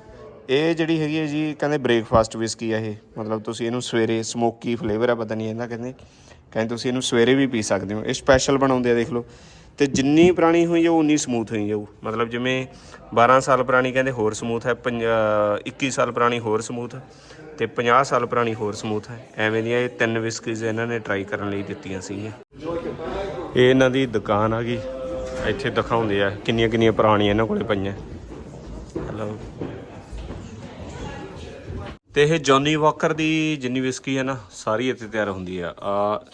ਇਹ ਜਿਹੜੀ ਹੈਗੀ ਹੈ ਜੀ, ਕਹਿੰਦੇ ਬ੍ਰੇਕਫਾਸਟ ਵਿਸਕੀ ਆ ਇਹ। ਮਤਲਬ ਤੁਸੀਂ ਇਹਨੂੰ ਸਵੇਰੇ ਸਮੋਕੀ ਫਲੇਵਰ ਆ, ਪਤਾ ਨਹੀਂ ਇਹਦਾ ਕਹਿੰਦੇ। ਕਹਿੰਦੇ ਤੁਸੀਂ ਇਹਨੂੰ ਸਵੇਰੇ ਵੀ ਪੀ ਸਕਦੇ ਹੋ। ਇਹ ਸਪੈਸ਼ਲ ਬਣਾਉਂਦੇ ਆ, ਦੇਖ ਲਓ। ਤੇ ਜਿੰਨੀ ਪੁਰਾਣੀ ਹੋਈ ਜਾਊ, ਉਨੀ ਸਮੂਥ ਹੋਈ ਜਾਊ। ਮਤਲਬ ਜਿਵੇਂ 12 ਸਾਲ ਪੁਰਾਣੀ ਕਹਿੰਦੇ ਹੋਰ ਸਮੂਥ ਹੈ, ਪੰਜ- ਅਹ 21 ਸਾਲ ਪੁਰਾਣੀ ਹੋਰ ਸਮੂਥ ਤੇ 50 ਸਾਲ ਪੁਰਾਣੀ ਹੋਰ ਸਮੂਥ ਹੈ। ਐਵੇਂ ਦੀਆਂ ਇਹ ਤਿੰਨ ਵਿਸਕੀਜ਼ ਇਹਨਾਂ ਨੇ ਟਰਾਈ ਕਰਨ ਲਈ ਦਿੱਤੀਆਂ ਸੀਗੀਆਂ। ਇਹ ਇਹਨਾਂ ਦੀ ਦੁਕਾਨ ਆ ਗਈ। ਇੱਥੇ ਦਿਖਾਉਂਦੇ ਆ ਕਿੰਨੀਆਂ ਕਿੰਨੀਆਂ ਪੁਰਾਣੀਆਂ ਇਹਨਾਂ ਕੋਲੇ ਪਈਆਂ। ਹੈਲੋ ਤੇ ਇਹ ਜੌਨੀ ਵਾਕਰ ਦੀ ਜਿੰਨੀ ਵਿਸਕੀ ਹੈ ਨਾ, ਸਾਰੀ ਇੱਥੇ ਤਿਆਰ ਹੁੰਦੀ ਆ। ਆ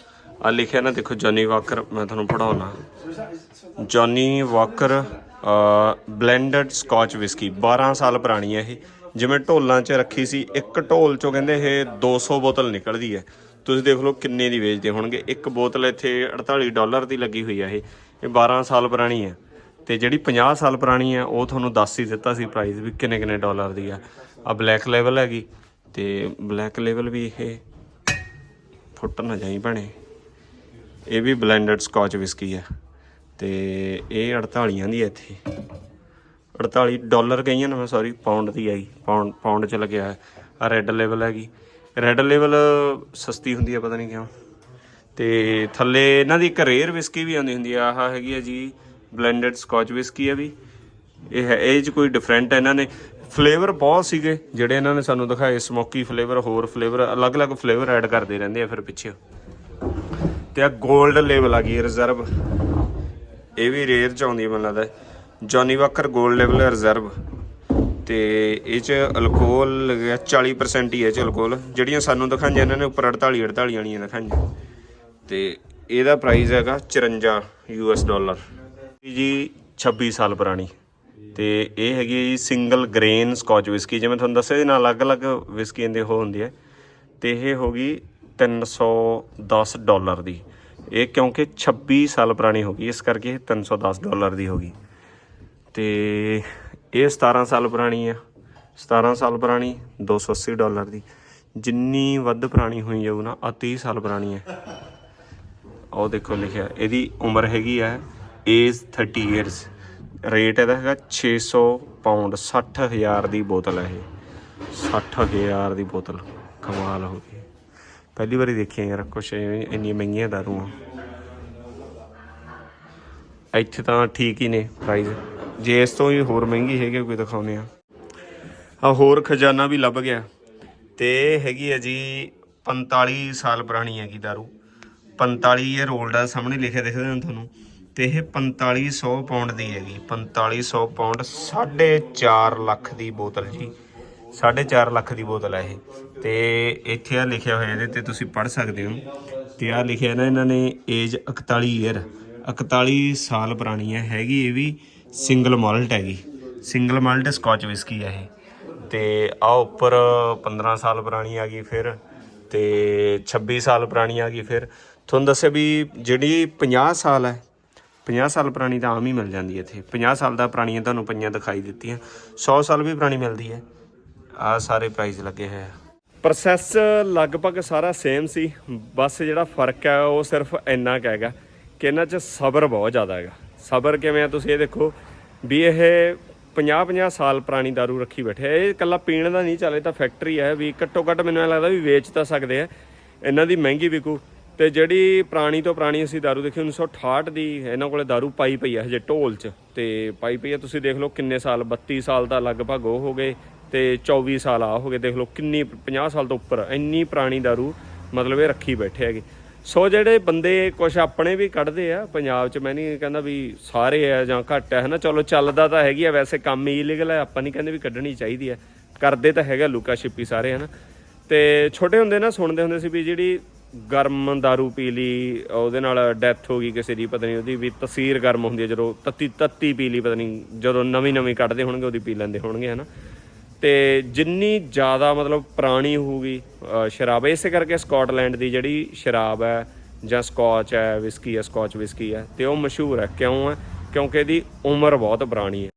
ਆ ਲਿਖਿਆ ਨਾ ਦੇਖੋ ਜੌਨੀ ਵਾਕਰ ਮੈਂ ਤੁਹਾਨੂੰ ਪੜਾਉਣਾ Johnnie Walker blended Scotch whisky 12 ਸਾਲ ਪੁਰਾਣੀ ਹੈ ਇਹ। ਜਿਵੇਂ ਢੋਲਾਂ 'ਚ ਰੱਖੀ ਸੀ, ਇੱਕ ਢੋਲ 'ਚੋਂ ਕਹਿੰਦੇ ਇਹ 200 ਬੋਤਲ ਨਿਕਲਦੀ ਹੈ। ਤੁਸੀਂ ਦੇਖ ਲਓ ਕਿੰਨੇ ਦੀ ਵੇਚਦੇ ਹੋਣਗੇ। ਇੱਕ ਬੋਤਲ ਇੱਥੇ 48 ਡਾਲਰ ਦੀ ਲੱਗੀ ਹੋਈ ਹੈ ਇਹ। ਇਹ 12 ਸਾਲ ਪੁਰਾਣੀ ਹੈ। ਤੇ ਜਿਹੜੀ 50 ਸਾਲ ਪੁਰਾਣੀ ਹੈ, ਉਹ ਤੁਹਾਨੂੰ ਦੱਸ ਹੀ ਦਿੱਤਾ ਸੀ ਪ੍ਰਾਈਸ ਵੀ ਕਿੰਨੇ ਕਿੰਨੇ ਡਾਲਰ ਦੀ ਆ। ਆ ਬਲੈਕ ਲੈਵਲ ਹੈਗੀ। ਤੇ ਬਲੈਕ ਲੈਵਲ ਵੀ ਇਹ ਫੁੱਟ ਨਾ ਜਾਈ ਭੈਣੇ। ਇਹ ਵੀ ਬਲੈਂਡਡ ਸਕਾਚ ਵਿਸਕੀ ਆ। ਤੇ ਇਹ 48 ਦੀ ਹੈ ਇੱਥੇ। 48 ਡਾਲਰ ਕਹੀਆਂ ਨਾ, ਮੈਂ ਸੌਰੀ ਪਾਉਂਡ ਦੀ ਆਈ ਪਾਉਂਡ ਪਾਉਂਡ ਚ ਲੱਗਿਆ ਹੈ। ਆ ਰੈੱਡ ਲੈਵਲ ਹੈਗੀ। ਰੈੱਡ ਲੈਵਲ ਸਸਤੀ ਹੁੰਦੀ ਆ, ਪਤਾ ਨਹੀਂ ਕਿਉਂ। ਤੇ ਥੱਲੇ ਇਹਨਾਂ ਦੀ ਇੱਕ ਰੇਅਰ ਵਿਸਕੀ ਵੀ ਆਉਂਦੀ ਹੁੰਦੀ ਆ, ਆਹ ਹੈਗੀ ਆ ਜੀ ਬਲੈਂਡਡ ਸਕਾਚ ਵਿਸਕੀ ਆ ਵੀ। ਇਹ ਹੈ, ਇਹ 'ਚ ਕੋਈ ਡਿਫਰੈਂਟ ਇਹਨਾਂ ਨੇ। ਫਲੇਵਰ ਬਹੁਤ ਸੀਗੇ, ਜਿਹੜੇ ਇਹਨਾਂ ਨੇ ਸਾਨੂੰ ਦਿਖਾਏ ਸਮੋਕੀ ਫਲੇਵਰ ਹੋਰ ਫਲੇਵਰ ਅਲੱਗ-ਅਲੱਗ ਫਲੇਵਰ ਐਡ ਕਰਦੇ ਰਹਿੰਦੇ ਆ ਫਿਰ ਪਿੱਛੇ। ਤੇ ਆ 골ਡ ਲੈਵਲ ਆ ਗਈ ਰਿਜ਼ਰਵ ਇਹ ਵੀ ਰੇਅਰ ਚ ਆਉਂਦੀ ਹੈ ਮੈਨੂੰ ਲੱਗਦਾ। ਜੌਨੀ ਵਾਕਰ 골ਡ ਲੈਵਲ ਰਿਜ਼ਰਵ ਤੇ ਇਹ ਚ ਅਲਕੋਹਲ ਲੱਗਿਆ 40% ਹੀ ਹੈ ਚ ਅਲਕੋਹਲ ਜਿਹੜੀਆਂ ਸਾਨੂੰ ਦਿਖਾਈਆਂ, ਇਹਨਾਂ ਨੇ ਉੱਪਰ 48 48 ਵਾਲੀਆਂ ਦਿਖਾਈਆਂ। ਤੇ ਇਹਦਾ ਪ੍ਰਾਈਸ ਹੈਗਾ 54 ਯੂਐਸ ਡਾਲਰ ਜੀ 26 ਸਾਲ ਪੁਰਾਣੀ। ਤੇ ਇਹ ਹੈਗੀ ਹੈ ਜੀ ਸਿੰਗਲ ਗ੍ਰੇਨ ਸਕਾਚ ਵਿਸਕੀ ਜਿਵੇਂ ਤੁਹਾਨੂੰ ਦੱਸਿਆ ਇਹਦੇ ਨਾਲ ਅਲੱਗ-ਅਲੱਗ ਵਿਸਕੀ ਦੇ ਉਹ ਹੁੰਦੀ ਹੈ। ਤੇ ਇਹ ਹੋ ਗਈ 310 ਡਾਲਰ ਦੀ। ਇਹ ਕਿਉਂਕਿ 26 ਸਾਲ ਪੁਰਾਣੀ ਹੋ ਗਈ, ਇਸ ਕਰਕੇ ਇਹ 310 ਡਾਲਰ ਦੀ ਹੋ ਗਈ। ਤੇ ਇਹ 17 ਸਾਲ ਪੁਰਾਣੀ ਆ। 17 ਸਾਲ ਪੁਰਾਣੀ 280 ਡਾਲਰ ਦੀ। ਜਿੰਨੀ ਵੱਧ ਪੁਰਾਣੀ ਹੋਈ ਜਾਊ ਨਾ ਆ 30 ਸਾਲ ਪੁਰਾਣੀ ਹੈ ਉਹ ਦੇਖੋ ਲਿਖਿਆ, ਇਹਦੀ ਉਮਰ ਹੈਗੀ ਆ ਏਜ 30 ਇਅਰਸ ਰੇਟ ਇਹਦਾ ਹੈਗਾ 600 ਪਾਉਂਡ 60000 ਦੀ ਬੋਤਲ ਹੈ ਇਹ। 60000 ਦੀ ਬੋਤਲ, ਕਮਾਲ ਹੋ ਗਈ। ਪਹਿਲੀ ਵਾਰੀ ਦੇਖਿਆ ਯਾਰ, ਕੁਛ ਐਵੇਂ ਇੰਨੀਆਂ ਮਹਿੰਗੀਆਂ ਦਾਰੂਆਂ ਇੱਥੇ ਤਾਂ ਠੀਕ ਹੀ ਨੇ ਪ੍ਰਾਈਸ ਜੇ ਇਸ ਤੋਂ ਵੀ ਹੋਰ ਮਹਿੰਗੀ ਹੈਗੀ ਕੋਈ ਦਿਖਾਉਨੇ ਆ। ਆ ਹੋਰ ਖਜ਼ਾਨਾ ਵੀ ਲੱਭ ਗਿਆ। ਤੇ ਹੈਗੀ ਹੈ ਜੀ 45 ਸਾਲ ਪੁਰਾਣੀ ਹੈਗੀ ਦਾਰੂ। 45 ਇਅਰ 올ਡ ਆ ਸਾਹਮਣੇ ਲਿਖਿਆ ਦਿਖਦੇ ਨੇ ਤੁਹਾਨੂੰ। ਤੇ ਇਹ 4500 ਪਾਉਂਡ ਦੀ ਹੈਗੀ। 4500 ਪਾਉਂਡ 4.5 ਲੱਖ ਦੀ ਬੋਤਲ ਜੀ। 4.5 ਲੱਖ ਦੀ ਬੋਤਲ ਹੈ ਇਹ। ਤੇ ਇੱਥੇ ਆ ਲਿਖਿਆ ਹੋਇਆ ਇਹਦੇ ਤੇ ਤੁਸੀਂ ਪੜ੍ਹ ਸਕਦੇ ਹੋ। ਤੇ ਆ ਲਿਖਿਆ ਨਾ ਇਹਨਾਂ ਨੇ ਏਜ 41 ਇਅਰ 41 ਸਾਲ ਪੁਰਾਣੀ ਹੈ ਹੈਗੀ ਇਹ ਵੀ ਸਿੰਗਲ ਮਾਲਟ ਹੈਗੀ। ਸਿੰਗਲ ਮਾਲਟ ਸਕਾਚ ਵਿਸਕੀ ਹੈ ਇਹ। ਤੇ ਆ ਉੱਪਰ 15 ਸਾਲ ਪੁਰਾਣੀ ਆ ਗਈ ਫਿਰ, ਤੇ 26 ਸਾਲ ਪੁਰਾਣੀ ਆ ਗਈ ਫਿਰ। ਤੁਹਾਨੂੰ ਦੱਸਿਆ ਵੀ ਜਿਹੜੀ 50 ਸਾਲ ਹੈ 50 ਸਾਲ ਪੁਰਾਣੀ ਤਾਂ ਆਮ ਹੀ ਮਿਲ ਜਾਂਦੀ ਹੈ ਇੱਥੇ। 50 ਸਾਲ ਦਾ ਪੁਰਾਣੀਆਂ ਤੁਹਾਨੂੰ ਪਈਆਂ ਦਿਖਾਈ ਦਿੱਤੀਆਂ। 100 ਸਾਲ ਵੀ ਪੁਰਾਣੀ ਮਿਲਦੀ ਹੈ। ਆ ਸਾਰੇ ਪ੍ਰਾਈਸ ਲੱਗੇ ਹੋਏ ਆ। ਪ੍ਰੋਸੈਸ ਲਗਭਗ ਸਾਰਾ ਸੇਮ ਸੀ। ਬਸ ਜਿਹੜਾ ਫ਼ਰਕ ਹੈ ਉਹ ਸਿਰਫ ਇੰਨਾ ਕੁ ਹੈਗਾ ਕਿ ਇਹਨਾਂ 'ਚ ਸਬਰ ਬਹੁਤ ਜ਼ਿਆਦਾ ਹੈਗਾ। ਸਬਰ ਕਿਵੇਂ ਆ ਤੁਸੀਂ ਇਹ ਦੇਖੋ ਵੀ ਇਹ 50-50 ਸਾਲ ਪੁਰਾਣੀ दारू ਰੱਖੀ ਬੈਠੇ ਆ। ਇਹ ਇਕੱਲਾ ਪੀਣ ਦਾ ਨਹੀਂ ਚੱਲੇ ਤਾਂ ਫੈਕਟਰੀ ਹੈ ਵੀ ਘੱਟੋ ਘੱਟ ਮੈਨੂੰ ਐਂ ਲੱਗਦਾ ਵੀ ਵੇਚ ਤਾਂ ਸਕਦੇ ਆ ਇਹਨਾਂ ਦੀ ਮਹਿੰਗੀ ਵਿਕੂ ਤੇ ਜਿਹੜੀ ਪੁਰਾਣੀ ਤੋਂ ਪੁਰਾਣੀ ਅਸੀਂ दारू ਦੇਖੀ 1968 ਦੀ ਇਹਨਾਂ ਕੋਲੇ दारू ਪਾਈ ਪਈ ਹੈ ਹਜੇ ਢੋਲ 'ਚ ਤੇ ਪਾਈ ਪਈ ਹੈ ਤੁਸੀਂ ਦੇਖ ਲਓ ਕਿੰਨੇ ਸਾਲ 32 ਸਾਲ ਦਾ ਲਗਭਗ ਉਹ ਹੋ ਗਏ ਤੇ 24 ਸਾਲ ਆ ਹੋ ਗਏ ਦੇਖ ਲਓ ਕਿੰਨੀ 50 ਸਾਲ ਤੋਂ ਉੱਪਰ ਇੰਨੀ ਪੁਰਾਣੀ दारू ਮਤਲਬ ਇਹ ਰੱਖੀ ਬੈਠੇ ਹੈਗੇ ਸੋ ਜਿਹੜੇ ਬੰਦੇ ਕੁਝ ਆਪਣੇ ਵੀ ਕੱਢਦੇ ਆ, ਪੰਜਾਬ 'ਚ ਮੈਂ ਨਹੀਂ ਕਹਿੰਦਾ ਵੀ ਸਾਰੇ ਆ ਜਾਂ ਘੱਟ ਹੈ ਹਨਾ? ਚਲੋ ਚੱਲਦਾ ਤਾਂ ਹੈਗੀ ਆ, ਵੈਸੇ ਕੰਮ ਇਲੀਗਲ ਹੈ ਆਪਾਂ ਨਹੀਂ ਕਹਿੰਦੇ ਵੀ ਕੱਢਣੀ ਚਾਹੀਦੀ ਹੈ ਕਰਦੇ ਤਾਂ ਹੈਗਾ ਲੁਕਾ ਛਿਪੀ ਸਾਰੇ, ਹਨਾ? ਤੇ ਛੋਟੇ ਹੁੰਦੇ ਨਾ, ਸੁਣਦੇ ਹੁੰਦੇ ਸੀ ਵੀ ਜਿਹੜੀ ਗਰਮ दारू ਪੀ ਲਈ, ਉਹਦੇ ਨਾਲ ਡੈਥ ਹੋ ਗਈ ਕਿਸੇ ਦੀ, ਪਤਾ ਨਹੀਂ ਉਹਦੀ ਵੀ ਤਸੀਰ ਗਰਮ ਹੁੰਦੀ ਹੈ ਜਦੋਂ ਤੱਤੀ ਤੱਤੀ ਪੀ ਲਈ, ਪਤਾ ਨਹੀਂ ਜਦੋਂ ਨਵੀਂ ਨਵੀਂ ਕੱਢਦੇ ਹੋਣਗੇ, ਉਹਦੀ ਪੀ ਲੈਂਦੇ ਹੋਣਗੇ, ਹਨਾ? ਤੇ ਜਿੰਨੀ ਜ਼ਿਆਦਾ ਮਤਲਬ ਪੁਰਾਣੀ ਹੋਊਗੀ ਸ਼ਰਾਬ, ਇਸੇ ਕਰਕੇ ਸਕਾਟਲੈਂਡ ਦੀ ਜਿਹੜੀ ਸ਼ਰਾਬ ਹੈ ਜਾਂ ਸਕਾਚ ਹੈ ਵਿਸਕੀ ਹੈ, ਸਕਾਚ ਵਿਸਕੀ ਹੈ, ਤੇ ਉਹ ਮਸ਼ਹੂਰ ਹੈ। ਕਿਉਂ ਹੈ? ਕਿਉਂਕਿ ਇਹਦੀ ਉਮਰ ਬਹੁਤ ਪੁਰਾਣੀ ਹੈ।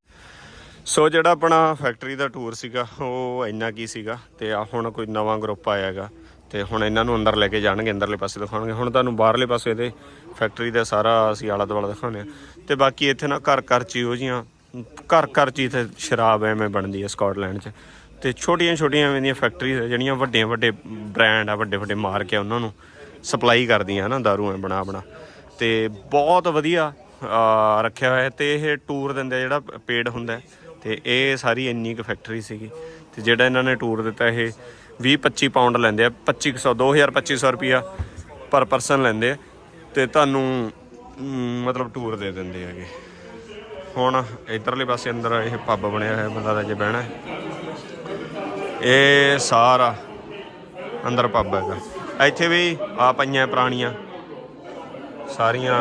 ਸੋ ਜਿਹੜਾ ਆਪਣਾ ਫੈਕਟਰੀ ਦਾ ਟੂਰ ਸੀਗਾ, ਉਹ ਇੰਨਾ ਕੀ ਸੀਗਾ, ਤੇ ਆ ਹੁਣ ਕੋਈ ਨਵਾਂ ਗਰੁੱਪ ਆਇਆਗਾ ਤੇ ਹੁਣ ਇਹਨਾਂ ਨੂੰ ਅੰਦਰ ਲੈ ਕੇ ਜਾਣਗੇ, ਅੰਦਰਲੇ ਪਾਸੇ ਦਿਖਾਉਣਗੇ। ਹੁਣ ਤੁਹਾਨੂੰ ਬਾਹਰਲੇ ਪਾਸੇ ਦੇ ਫੈਕਟਰੀ ਦਾ ਸਾਰਾ ਅਸੀਂ ਆਲਾ ਦੁਆਲਾ ਦਿਖਾਉਂਦੇ ਆ ਤੇ ਬਾਕੀ ਇੱਥੇ ਨਾ ਘਰ ਘਰ ਚ ਹੀ ਉਹ ਜੀਆਂ ਘਰ ਘਰ ਚ ਹੀ ਇੱਥੇ ਸ਼ਰਾਬ ਐਵੇਂ ਬਣਦੀ ਹੈ ਸਕਾਟਲੈਂਡ 'ਚ। ਤੇ ਛੋਟੀਆਂ ਛੋਟੀਆਂ ਐਵੇਂ ਦੀਆਂ ਫੈਕਟਰੀਜ਼ ਹੈ ਜਿਹੜੀਆਂ ਵੱਡੀਆਂ ਵੱਡੇ ਬ੍ਰਾਂਡ ਆ ਵੱਡੇ ਵੱਡੇ ਮਾਰਕ ਆ, ਉਹਨਾਂ ਨੂੰ ਸਪਲਾਈ ਕਰਦੀਆਂ ਹਨਾ, ਦਾਰੂ ਐ ਬਣਾ ਬਣਾ। ਤੇ ਬਹੁਤ ਵਧੀਆ ਰੱਖਿਆ ਹੋਇਆ ਹੈ। ਤੇ ਇਹ ਟੂਰ ਦਿੰਦੇ ਜਿਹੜਾ ਪੇਡ ਹੁੰਦਾ ਹੈ। ਤੇ ਇਹ ਸਾਰੀ ਇੰਨੀ ਕੁ ਫੈਕਟਰੀ ਸੀਗੀ। ਤੇ ਜਿਹੜਾ ਇਹਨਾਂ ਨੇ ਟੂਰ ਦਿੱਤਾ, ਇਹ 20 25 ਪਾਉਂਡ ਲੈਂਦੇ ਆ। 2500 2000 2500 ਰੁਪਿਆ ਪਰ ਪਰਸਨ ਲੈਂਦੇ ਆ। ਤੇ ਤੁਹਾਨੂੰ ਮਤਲਬ ਟੂਰ ਦੇ ਦਿੰਦੇ ਹੈਗੇ। ਹੁਣ ਇਧਰਲੇ ਪਾਸੇ ਅੰਦਰ ਇਹ ਪੱਬ ਬਣਿਆ ਹੋਇਆ, ਬੰਦਾ ਦਾ ਜੇ ਬਹਿਣਾ ਇਹ ਸਾਰਾ ਅੰਦਰ ਪੱਬ ਹੈਗਾ। ਇੱਥੇ ਵੀ ਆ ਪਈਆਂ ਪੁਰਾਣੀਆਂ, ਸਾਰੀਆਂ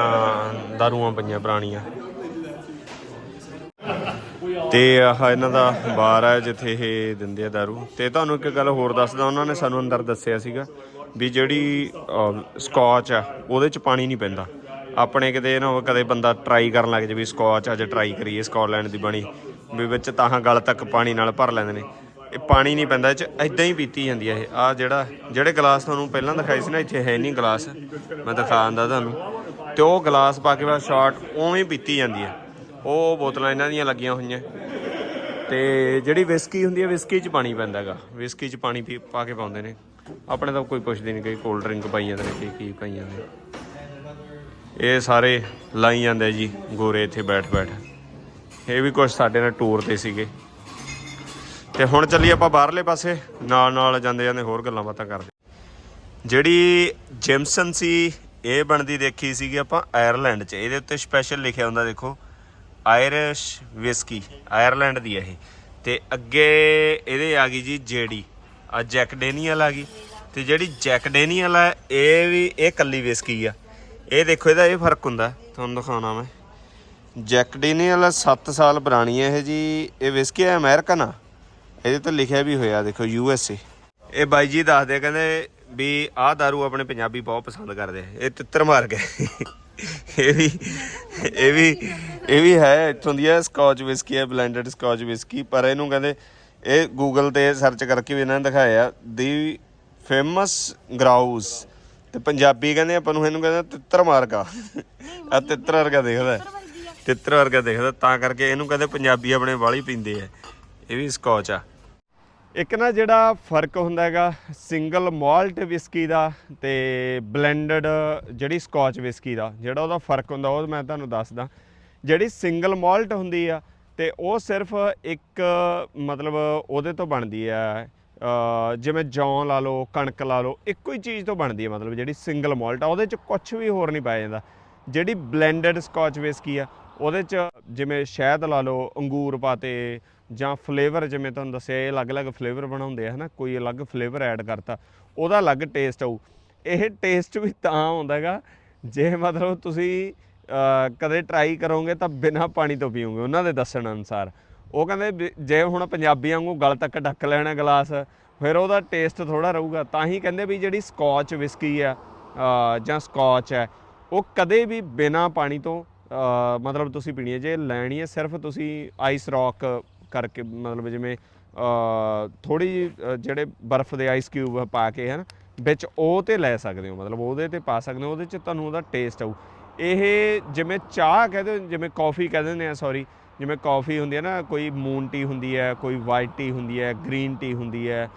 ਦਾਰੂਆਂ ਪਈਆਂ ਪੁਰਾਣੀਆਂ। ਤੇ ਆਹ ਇਹਨਾਂ ਦਾ ਬਾਰ ਹੈ ਜਿੱਥੇ ਇਹ ਦਿੰਦੇ ਆ ਦਾਰੂ। ਤੇ ਤੁਹਾਨੂੰ ਇੱਕ ਗੱਲ ਹੋਰ ਦੱਸਦਾ, ਉਹਨਾਂ ਨੇ ਸਾਨੂੰ ਅੰਦਰ ਦੱਸਿਆ ਸੀਗਾ ਵੀ ਜਿਹੜੀ ਸਕਾਚ ਆ, ਉਹਦੇ ਚ ਪਾਣੀ ਨਹੀਂ ਪੈਂਦਾ। ਆਪਣੇ ਕਿਤੇ ਨਾ ਕਦੇ ਬੰਦਾ ਟਰਾਈ ਕਰਨ ਲੱਗ ਜਾਵੇ ਸਕਾਚ ਅੱਜ ਟਰਾਈ ਕਰੀਏ ਸਕਾਟਲੈਂਡ ਦੀ ਬਣੀ। ਵੀ ਵਿੱਚ ਤਾਹਾਂ ਗਲ ਤੱਕ ਪਾਣੀ ਨਾਲ ਭਰ ਲੈਂਦੇ ਨੇ। ਇਹ ਪਾਣੀ ਨਹੀਂ ਪੈਂਦਾ, ਇਹ ਚ ਐਦਾਂ ਹੀ ਪੀਤੀ ਜਾਂਦੀ ਹੈ ਇਹ। ਆ ਜਿਹੜਾ, ਜਿਹੜੇ ਗਲਾਸ ਤੁਹਾਨੂੰ ਪਹਿਲਾਂ ਦਿਖਾਏ ਸੀ ਨਾ, ਇੱਥੇ ਹੈ ਨਹੀਂ ਗਲਾਸ। ਮੈਂ ਦਿਖਾ ਦਿੰਦਾ ਤੁਹਾਨੂੰ। ਤੇ ਉਹ ਗਲਾਸ ਪਾ ਕੇ ਬਾਅਦ ਸ਼ਾਰਟ ਉਵੇਂ ਪੀਤੀ ਜਾਂਦੀ ਹੈ ਉਹ ਬੋਤਲਾਂ ਇਹਨਾਂ ਦੀਆਂ ਲੱਗੀਆਂ ਹੋਈਆਂ। ਤੇ ਜਿਹੜੀ ਵਿਸਕੀ ਹੁੰਦੀ ਹੈ ਵਿਸਕੀ 'ਚ ਪਾਣੀ ਪੈਂਦਾ ਹੈਗਾ। ਵਿਸਕੀ 'ਚ ਪਾਣੀ ਪੀ- ਪਾ ਕੇ ਪਾਉਂਦੇ ਨੇ। ਆਪਣੇ ਤਾਂ ਕੋਈ ਪੁੱਛਦੇ ਨਹੀਂ ਕਿ ਕੋਲਡ ਡਰਿੰਕ ਪਾਈ ਜਾਂਦੇ ਨੇ, ਕੀ ਕੀ ਪਾਈ ਜਾਂਦੇ ਇਹ ਸਾਰੇ ਲਾਈ ਜਾਂਦੇ ਜੀ, ਗੋਰੇ ਇੱਥੇ ਬੈਠ ਬੈਠ। ਇਹ ਵੀ ਕੁਝ ਸਾਡੇ ਨਾਲ ਟੂਰ ਤੇ ਸੀਗੇ। ਤੇ ਹੁਣ ਚੱਲੀਏ ਆਪਾਂ ਬਾਹਰਲੇ ਪਾਸੇ, ਨਾਲ ਨਾਲ ਜਾਂਦੇ ਜਾਂਦੇ ਹੋਰ ਗੱਲਾਂ ਬਾਤਾਂ ਕਰਦੇ। ਜਿਹੜੀ ਜਿਮਸਨ ਸੀ, ਇਹ ਬਣਦੀ ਦੇਖੀ ਸੀਗੀ ਆਪਾਂ ਆਇਰਲੈਂਡ 'ਚ। ਇਹਦੇ ਉੱਤੇ ਸਪੈਸ਼ਲ ਲਿਖਿਆ ਹੁੰਦਾ ਦੇਖੋ, ਆਇਰਿਸ਼ ਵਿਸਕੀ, ਆਇਰਲੈਂਡ ਦੀ ਹੈ ਇਹ। ਤੇ ਅੱਗੇ ਇਹਦੇ ਆ ਗਈ ਜੀ ਜੇਡੀ। ਆ ਜੈਕ ਡੇਨੀਅਲ ਆ ਗਈ। ਤੇ ਜਿਹੜੀ ਜੈਕ ਡੇਨੀਅਲ ਹੈ ਇਹ ਵੀ, ਇਹ ਕੱਲੀ ਵਿਸਕੀ ਆ। ਇਹ ਦੇਖੋ, ਇਹਦਾ ਇਹ ਫ਼ਰਕ ਹੁੰਦਾ। ਤੁਹਾਨੂੰ ਦਿਖਾਉਣਾ ਮੈਂ। ਜੈਕਡੀਨੀਅਲ 7 ਸਾਲ ਪੁਰਾਣੀ ਹੈ ਇਹ ਜੀ। ਇਹ ਵਿਸਕੀ ਹੈ ਅਮਰੀਕਨ ਆ। ਇਹਦੇ ਤੇ ਲਿਖਿਆ ਵੀ ਹੋਇਆ, ਦੇਖੋ ਯੂ ਐਸ ਏ ਇਹ ਬਾਈ ਜੀ ਦੱਸਦੇ ਕਹਿੰਦੇ ਵੀ ਆਹ दारू ਆਪਣੇ ਪੰਜਾਬੀ ਬਹੁਤ ਪਸੰਦ ਕਰਦੇ ਇਹ ਤਿੱਤਰ ਮਾਰ ਗਏ ਇਹ ਵੀ ਇਹ ਵੀ ਇਹ ਵੀ ਹੈ। ਇੱਥੋਂ ਦੀ ਹੈ ਸਕਾਚ ਵਿਸਕੀ ਹੈ ਬਲੈਂਡਡ ਸਕਾਚ ਵਿਸਕੀ ਪਰ ਇਹਨੂੰ ਕਹਿੰਦੇ, ਇਹ ਗੂਗਲ ਤੇ ਸਰਚ ਕਰਕੇ ਵੀ ਇਹਨਾਂ ਨੇ ਦਿਖਾਇਆ। ਦੀ ਫੇਮਸ ਗਰਾਊਸ ਤੇ ਪੰਜਾਬੀ ਕਹਿੰਦੇ ਆਪਾਂ ਨੂੰ ਇਹਨੂੰ ਕਹਿੰਦੇ ਤਿੱਤਰ ਮਾਰਗਾ ਆ ਤਿੱਤਰ ਵਰਗਾ ਦੇਖਦਾ। ਤਿੱਤਰ ਵਰਗਾ ਦੇਖਦਾ ਤਾਂ ਕਰਕੇ ਇਹਨੂੰ ਕਹਿੰਦੇ ਪੰਜਾਬੀ ਆਪਣੇ ਵਾਲੀ ਪੀਂਦੇ ਆ। ਇਹ ਵੀ ਸਕੌਚ ਆ। ਇੱਕ ਨਾ ਜਿਹੜਾ ਫ਼ਰਕ ਹੁੰਦਾ ਹੈਗਾ ਸਿੰਗਲ ਮਾਲਟ ਵਿਸਕੀ ਦਾ ਤੇ ਬਲੈਂਡਡ ਜਿਹੜੀ ਸਕੌਚ ਵਿਸਕੀ ਦਾ ਜਿਹੜਾ ਉਹਦਾ ਫ਼ਰਕ ਹੁੰਦਾ ਉਹ ਮੈਂ ਤੁਹਾਨੂੰ ਦੱਸਦਾ। ਜਿਹੜੀ ਸਿੰਗਲ ਮਾਲਟ ਹੁੰਦੀ ਆ ਤੇ ਉਹ ਸਿਰਫ ਇੱਕ ਮਤਲਬ ਉਹਦੇ ਤੋਂ ਬਣਦੀ ਆ ਜਿਵੇਂ ਜੌਂ ਲਾ ਲਓ, ਕਣਕ ਲਾ ਲਓ, ਇੱਕੋ ਹੀ ਚੀਜ਼ ਤੋਂ ਬਣਦੀ ਹੈ ਮਤਲਬ ਜਿਹੜੀ ਸਿੰਗਲ ਮਾਲਟ ਆ, ਉਹਦੇ ਚ ਕੁਝ ਵੀ ਹੋਰ ਨਹੀਂ ਪਾਇਆ ਜਾਂਦਾ। ਜਿਹੜੀ ਬਲੈਂਡਡ ਸਕੌਚ ਵਿਸਕੀ ਆ, ਉਹਦੇ ਚ ਜਿਵੇਂ ਸ਼ਹਿਦ ਲਾ ਲਓ, ਅੰਗੂਰ ਪਾਤੇ ਜਾਂ ਫਲੇਵਰ ਜਿਵੇਂ ਤੁਹਾਨੂੰ ਦੱਸਿਆ, ਇਹ ਅਲੱਗ-ਅਲੱਗ ਫਲੇਵਰ ਬਣਾਉਂਦੇ ਆ, ਹਨਾ? ਕੋਈ ਅਲੱਗ ਫਲੇਵਰ ਐਡ ਕਰਤਾ, ਉਹਦਾ ਅਲੱਗ ਟੇਸਟ ਆਊ। ਇਹ ਟੇਸਟ ਵੀ ਤਾਂ ਆਉਂਦਾ ਹੈਗਾ, ਜੇ ਮਤਲਬ ਤੁਸੀਂ ਕਦੇ ਟਰਾਈ ਕਰੋਗੇ ਤਾਂ ਬਿਨਾਂ ਪਾਣੀ ਤੋਂ ਪੀਓਗੇ, ਉਹਨਾਂ ਦੇ ਦੱਸਣ ਅਨੁਸਾਰ। ਉਹ ਕਹਿੰਦੇ ਵੀ ਜੇ ਹੁਣ ਪੰਜਾਬੀਆਂ ਵਾਂਗੂ ਗਲ ਤੱਕ ਢੱਕ ਲੈਣਾ ਗਲਾਸ, ਫਿਰ ਉਹਦਾ ਟੇਸਟ ਥੋੜਾ ਰਹੂਗਾ। ਤਾਂ ਹੀ ਕਹਿੰਦੇ ਵੀ ਜਿਹੜੀ ਸਕੌਚ ਵਿਸਕੀ ਆ ਜਾਂ ਸਕੌਚ ਹੈ, ਉਹ ਕਦੇ ਵੀ ਬਿਨਾਂ ਪਾਣੀ ਤੋਂ ਮਤਲਬ ਤੁਸੀਂ ਪੀਣੀ ਹੈ। ਜੇ ਲੈਣੀ ਹੈ, ਸਿਰਫ ਤੁਸੀਂ ਆਈਸ ਰੌਕ ਕਰਕੇ, ਮਤਲਬ ਜਿਵੇਂ ਥੋੜੀ ਜਿਹੜੇ ਬਰਫ਼ ਦੇ ਆਈਸ ਕਿਊਬ ਪਾ ਕੇ ਹਨ, ਵਿੱਚ ਉਹ ਤੇ ਲੈ ਸਕਦੇ ਹੋ। ਮਤਲਬ ਉਹਦੇ ਤੇ ਪਾ ਸਕਦੇ ਹੋ, ਉਹਦੇ ਚ ਤੁਹਾਨੂੰ ਉਹਦਾ ਟੇਸਟ ਆਊ। ਇਹ ਜਿਵੇਂ ਚਾਹ ਕਹਦੇ ਜਿਵੇਂ ਕਾਫੀ ਕਹਿ ਦਿੰਦੇ ਆ ਸੌਰੀ ਜਿਵੇਂ ਕਾਫੀ ਹੁੰਦੀ ਹੈ ਨਾ, ਕੋਈ ਮੂਨ ਟੀ ਹੁੰਦੀ ਹੈ, ਕੋਈ ਵਾਈਟ ਟੀ ਹੁੰਦੀ ਹੈ ਗ੍ਰੀਨ ਟੀ ਹੁੰਦੀ ਹੈ,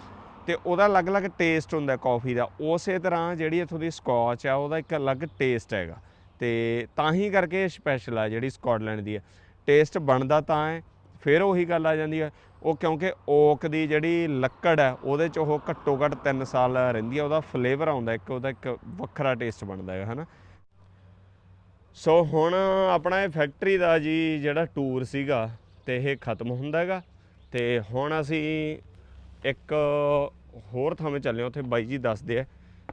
ਤੇ ਉਹਦਾ ਅਲੱਗ-ਅਲੱਗ ਟੇਸਟ ਹੁੰਦਾ ਕਾਫੀ ਦਾ। ਉਸੇ ਤਰ੍ਹਾਂ ਜਿਹੜੀ ਇੱਥੋਂ ਦੀ ਸਕੌਚ ਆ, ਉਹਦਾ ਇੱਕ ਅਲੱਗ ਟੇਸਟ ਹੈਗਾ। ਤੇ ਤਾਂ ਹੀ ਕਰਕੇ ਸਪੈਸ਼ਲ ਆ ਜਿਹੜੀ ਸਕਾਟਲੈਂਡ ਦੀ ਹੈ। ਟੇਸਟ ਬਣਦਾ ਤਾਂ ਹੈ, ਫਿਰ ਉਹੀ ਗੱਲ ਆ ਜਾਂਦੀ ਹੈ। ਉਹ ਕਿਉਂਕਿ ਓਕ ਦੀ ਜਿਹੜੀ ਲੱਕੜ ਹੈ, ਉਹਦੇ ਚ ਉਹ ਘੱਟੋ ਘੱਟ 3 ਸਾਲ ਰਹਿੰਦੀ ਹੈ, ਉਹਦਾ ਫਲੇਵਰ ਆਉਂਦਾ ਇੱਕ ਉਹਦਾ ਇੱਕ ਵੱਖਰਾ ਟੇਸਟ ਬਣਦਾ ਹੈ, ਹਨਾ? ਸੋ ਹੁਣ ਆਪਣਾ ਇਹ ਫੈਕਟਰੀ ਦਾ ਜੀ ਜਿਹੜਾ ਟੂਰ ਸੀਗਾ ਤੇ ਇਹ ਖਤਮ ਹੁੰਦਾ ਹੈਗਾ। ਤੇ ਹੁਣ ਅਸੀਂ ਇੱਕ ਹੋਰ ਥਾਵੇਂ ਚੱਲੇ ਹਾਂ, ਉੱਥੇ ਬਾਈ ਜੀ ਦੱਸਦੇ ਆ।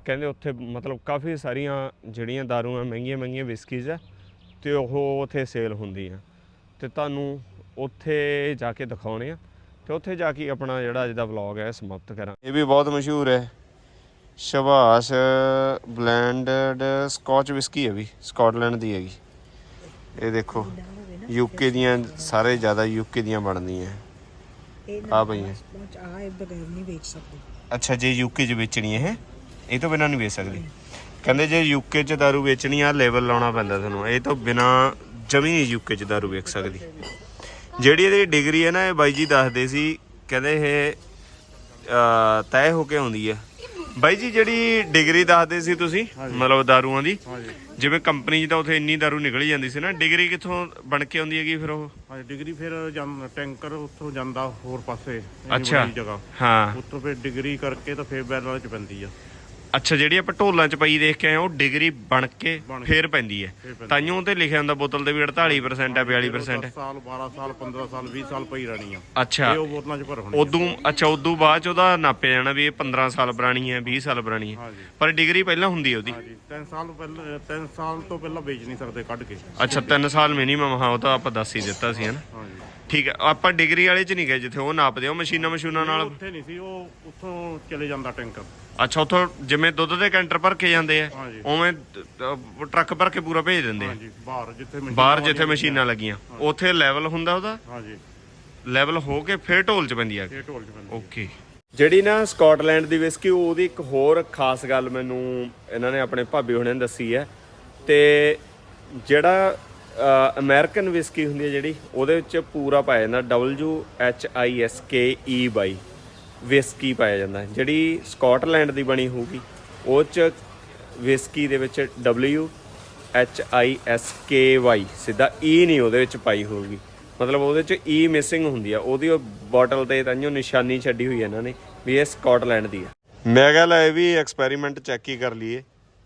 ਕਹਿੰਦੇ ਉੱਥੇ ਮਤਲਬ ਕਾਫੀ ਸਾਰੀਆਂ ਜਿਹੜੀਆਂ ਦਾਰੂਆਂ, ਮਹਿੰਗੀਆਂ ਮਹਿੰਗੀਆਂ ਵਿਸਕੀਜ਼ ਆ, ਤੇ ਉਹ ਉੱਥੇ ਸੇਲ ਹੁੰਦੀਆਂ। ਆ ਤੇ ਤੁਹਾਨੂੰ ਉੱਥੇ ਜਾ ਕੇ ਦਿਖਾਉਣੇ ਆ। ਤੇ ਉੱਥੇ ਜਾ ਕੇ ਆਪਣਾ ਜਿਹੜਾ ਅੱਜ ਦਾ ਵਲੌਗ ਹੈ ਸਮਾਪਤ ਕਰਾਂ ਇਹ ਵੀ ਬਹੁਤ ਮਸ਼ਹੂਰ ਹੈ। ਸ਼ਬਾਸ ਬਲੈਂਡਡ ਸਕਾਚ ਵਿਸਕੀ ਹੈ ਵੀ ਸਕਾਟਲੈਂਡ ਦੀ ਹੈਗੀ। ਇਹ ਦੇਖੋ ਯੂਕੇ ਦੀਆਂ ਸਾਰੇ ਜ਼ਿਆਦਾ ਯੂਕੇ ਦੀਆਂ ਬਣਦੀਆਂ। ਆ ਪਈਆਂ ਆ ਇਹ। ਬਗੈਰ ਨਹੀਂ ਵੇਚ ਸਕਦੇ। ਅੱਛਾ ਜੇ ਯੂਕੇ 'ਚ ਵੇਚਣੀ ਹੈ ਇਹ ਤੋਂ ਬਿਨਾਂ ਨਹੀਂ ਵੇਚ ਸਕਦੀ। ਕਹਿੰਦੇ ਜੇ ਯੂਕੇ 'ਚ ਦਾਰੂ ਵੇਚਣੀ ਆ ਲੈਵਲ ਲਾਉਣਾ ਪੈਂਦਾ ਤੁਹਾਨੂੰ। ਇਹ ਤੋਂ ਬਿਨਾਂ ਜਮੀ ਨਹੀਂ ਯੂਕੇ 'ਚ ਦਾਰੂ ਵੇਚ ਸਕਦੀ। ਜਿਹੜੀ ਇਹਦੀ ਡਿਗਰੀ ਹੈ ਨਾ ਇਹ ਬਾਈ ਜੀ ਦੱਸਦੇ ਸੀ ਕਹਿੰਦੇ ਇਹ ਤੈਅ ਹੋ ਕੇ ਆਉਂਦੀ ਹੈ। ਬਾਈ ਜੀ ਜਿਹੜੀ ਡਿਗਰੀ ਦੱਸਦੇ ਸੀ ਤੁਸੀਂ ਮਤਲਬ ਦਾਰੂਆਂ ਦੀ ਜਿਵੇਂ ਕੰਪਨੀ 'ਚ ਤਾਂ ਉੱਥੇ ਇੰਨੀ ਦਾਰੂ ਨਿਕਲ ਜਾਂਦੀ ਸੀ ਨਾ ਡਿਗਰੀ ਕਿੱਥੋਂ ਬਣ ਕੇ ਆਉਂਦੀ ਹੈਗੀ ਫਿਰ ਉਹ? ਹਾਂ ਡਿਗਰੀ ਫਿਰ ਜਾਂ- ਟੈਂਕਰ ਉੱਥੋਂ ਜਾਂਦਾ ਹੋਰ ਪਾਸੇ ਇੰਨੀ ਅੱਛਾ। ਵੱਡੀ ਜਗ੍ਹਾ। ਹਾਂ। ਉੱਥੋਂ ਫਿਰ ਡਿਗਰੀ ਕਰਕੇ ਤਾਂ ਫਿਰ ਬੈਰਲ ਚ ਪੈਂਦੀ ਆ। ਅੱਛਾ ਜਿਹੜੀ ਆਪਾਂ ਢੋਲਾਂ ਚ ਪਈ ਦੇਖ ਕੇ ਆਏ ਉਹ ਡਿਗਰੀ ਬਣ ਕੇ ਬਣ ਕੇ। ਫੇਰ ਪੈਂਦੀ ਹੈ। ਪੈਂਦੀ ਤਾਈਓ ਤੇ ਲਿਖਿਆ ਹੁੰਦਾ ਬੋਤਲ ਤੇ ਵੀ 48% ਹੈ 42% 10 ਹੈ। ਸਾਲ 12 ਸਾਲ 15 ਸਾਲ 20 ਸਾਲ ਪਈ ਰਹਿਣੀ ਆ। ਅੱਛਾ। ਇਹ ਉਹ ਬੋਤਲਾਂ ਚ ਭਰ ਹੋਣੀ ਉਦੋਂ ਅੱਛਾ ਉਦੋਂ ਬਾਅਦ ਚ ਉਹਦਾ ਨਾਪਿਆ ਜਾਣਾ ਵੀ ਇਹ 15 ਸਾਲ ਪੁਰਾਣੀ ਹੈ 20 ਸਾਲ ਪੁਰਾਣੀ ਹੈ। ਹਾਂਜੀ। ਪਰ ਡਿਗਰੀ ਪਹਿਲਾਂ ਹੁੰਦੀ ਹੈ ਉਹਦੀ। ਹਾਂਜੀ 3 ਸਾਲ ਪਹਿਲਾਂ 3 ਸਾਲ ਤੋਂ ਪਹਿਲਾਂ ਵੇਚ ਨਹੀਂ ਸਕਦੇ ਕੱਢ ਕੇ। ਅੱਛਾ 3 ਸਾਲ ਮਿਨੀਮਮ ਹਾਂ ਉਹ ਤਾਂ ਆਪਾਂ ਦੱਸ ਹੀ ਦਿੱਤਾ ਸੀ ਹਨਾ ਹਾਂਜੀ। ਠੀਕ ਹੈ ਆਪਾਂ ਡਿਗਰੀ ਵਾਲੇ ਚ ਨਹੀਂ ਗਏ ਜਿੱਥੇ ਉਹ ਨਾਪਦੇ ਉਹ ਮਸ਼ੀਨਾਂ ਮਸ਼ੀਨਾਂ ਨਾਲ। ਉੱਥੇ ਨਹੀਂ ਸੀ ਉਹ ਉੱਥੋਂ ਚਲੇ ਜਾਂਦਾ ਟੈਂਕਰ। ਅੱਛਾ ਉੱਥੋਂ ਜਿਵੇਂ ਦੁੱਧ ਦੇ ਕੈਂਟਰ ਭਰ ਕੇ ਜਾਂਦੇ ਆ ਹਾਂਜੀ। ਉਵੇਂ ਟਰੱਕ ਭਰ ਕੇ ਪੂਰਾ ਭੇਜ ਦਿੰਦੇ ਆ। ਹਾਂਜੀ ਬਾਹਰ ਜਿੱਥੇ ਮਸ਼ੀਨਾਂ ਬਾਹਰ ਜਿੱਥੇ ਵਾਲੀਆਂ ਮਸ਼ੀਨਾਂ ਲੱਗੀਆਂ ਉੱਥੇ ਲੈਵਲ ਹੁੰਦਾ ਉਹਦਾ? ਹਾਂਜੀ। ਲੈਵਲ ਹੋ ਕੇ ਫਿਰ ਢੋਲ ਚ ਪੈਂਦੀ ਆ? ਇਹ ਢੋਲ ਚ ਪੈਂਦੀ ਓਕੇ ਜਿਹੜੀ ਨਾ ਸਕਾਟਲੈਂਡ ਦੀ ਵਿਸਕੀ ਉਹਦੀ ਇੱਕ ਹੋਰ ਖਾਸ ਗੱਲ ਮੈਨੂੰ ਇਹਨਾਂ ਨੇ ਆਪਣੇ ਭਾਬੀ ਹੁਣਾਂ ਨੇ ਦੱਸੀ ਹੈ। ਤੇ ਜਿਹੜਾ ਅਮਰੀਕਨ ਵਿਸਕੀ ਹੁੰਦੀ ਹੈ ਜਿਹੜੀ, ਉਹਦੇ ਵਿੱਚ ਪੂਰਾ ਪਾਇਆ ਜਾਂਦਾ W H I S K E Y whisky ਪਾਇਆ ਜਾਂਦਾ ਜਿਹੜੀ ਸਕਾਟਲੈਂਡ ਦੀ ਬਣੀ ਹੋਊਗੀ, ਉਹ ਚ ਵਿਸਕੀ ਦੇ ਵਿੱਚ W H I S K Y ਸਿੱਧਾ ਈ ਨਹੀਂ ਉਹਦੇ ਵਿੱਚ ਪਾਈ ਹੋਊਗੀ। ਮਤਲਬ ਉਹਦੇ ਚ e ਈ ਮਿਸਿੰਗ ਹੁੰਦੀ ਆ, ਉਹਦੀ ਉਹ ਬੋਟਲ ਤੇ ਤਾਂਿਓ ਨਿਸ਼ਾਨੀ ਛੱਡੀ ਹੋਈ ਹੈ ਇਹਨਾਂ ਨੇ ਵੀ ਇਹ ਸਕਾਟਲੈਂਡ ਦੀ ਆ। ਮੈਂ ਕਿਹਾ ਲੈ ਵੀ ਐਕਸਪੈਰੀਮੈਂਟ ਚੈੱਕ ਹੀ ਕਰ ਲਈਏ।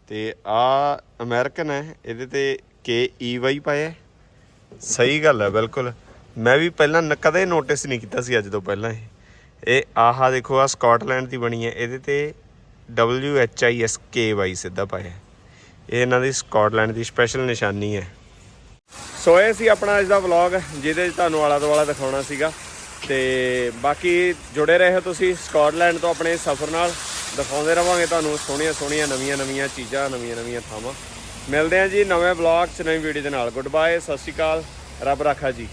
ਤੇ ਆ ਅਮਰੀਕਨ ਹੈ, ਇਹਦੇ ਤੇ ਕੇ ਈ ਵਾਈ ਪਾਇਆ ਸਹੀ ਗੱਲ ਹੈ, ਬਿਲਕੁਲ। ਮੈਂ ਵੀ ਪਹਿਲਾਂ ਨ- ਕਦੇ ਨੋਟਿਸ ਨਹੀਂ ਕੀਤਾ ਸੀ ਅੱਜ ਤੋਂ ਪਹਿਲਾਂ ਇਹ। ਇਹ ਆਹਾ ਦੇਖੋ ਆ ਸਕਾਟਲੈਂਡ ਦੀ ਬਣੀ ਹੈ। ਇਹਦੇ ਤੇ W H I S K Y ਸਿੱਧਾ ਪਾਇਆ ਹੈ। ਇਹ ਇਹਨਾਂ ਦੀ ਸਕਾਟਲੈਂਡ ਦੀ ਸਪੈਸ਼ਲ ਨਿਸ਼ਾਨੀ ਹੈ। ਸੋ ਇਹ ਸੀ ਆਪਣਾ ਅੱਜ ਦਾ ਵਲੌਗ ਜਿਹਦੇ 'ਚ ਤੁਹਾਨੂੰ ਆਲਾ ਦੁਆਲਾ ਦਿਖਾਉਣਾ ਸੀਗਾ। ਤੇ ਬਾਕੀ ਜੁੜੇ ਰਹੋ ਤੁਸੀਂ ਸਕਾਟਲੈਂਡ ਤੋਂ ਆਪਣੇ ਸਫ਼ਰ ਨਾਲ। ਦਿਖਾਉਂਦੇ ਰਵਾਂਗੇ ਤੁਹਾਨੂੰ ਸੋਹਣੀਆਂ ਸੋਹਣੀਆਂ ਨਵੀਆਂ ਨਵੀਆਂ ਚੀਜ਼ਾਂ ਨਵੀਆਂ ਨਵੀਆਂ ਥਾਵਾਂ। ਮਿਲਦੇ ਹਾਂ ਜੀ ਨਵੇਂ ਵਲੌਗ 'ਚ, ਨਵੀਂ ਵੀਡੀਓ ਦੇ ਨਾਲ। ਗੁੱਡ ਬਾਏ ਸਤਿ ਸ਼੍ਰੀ ਅਕਾਲ। ਰੱਬ ਰਾਖਾ ਜੀ।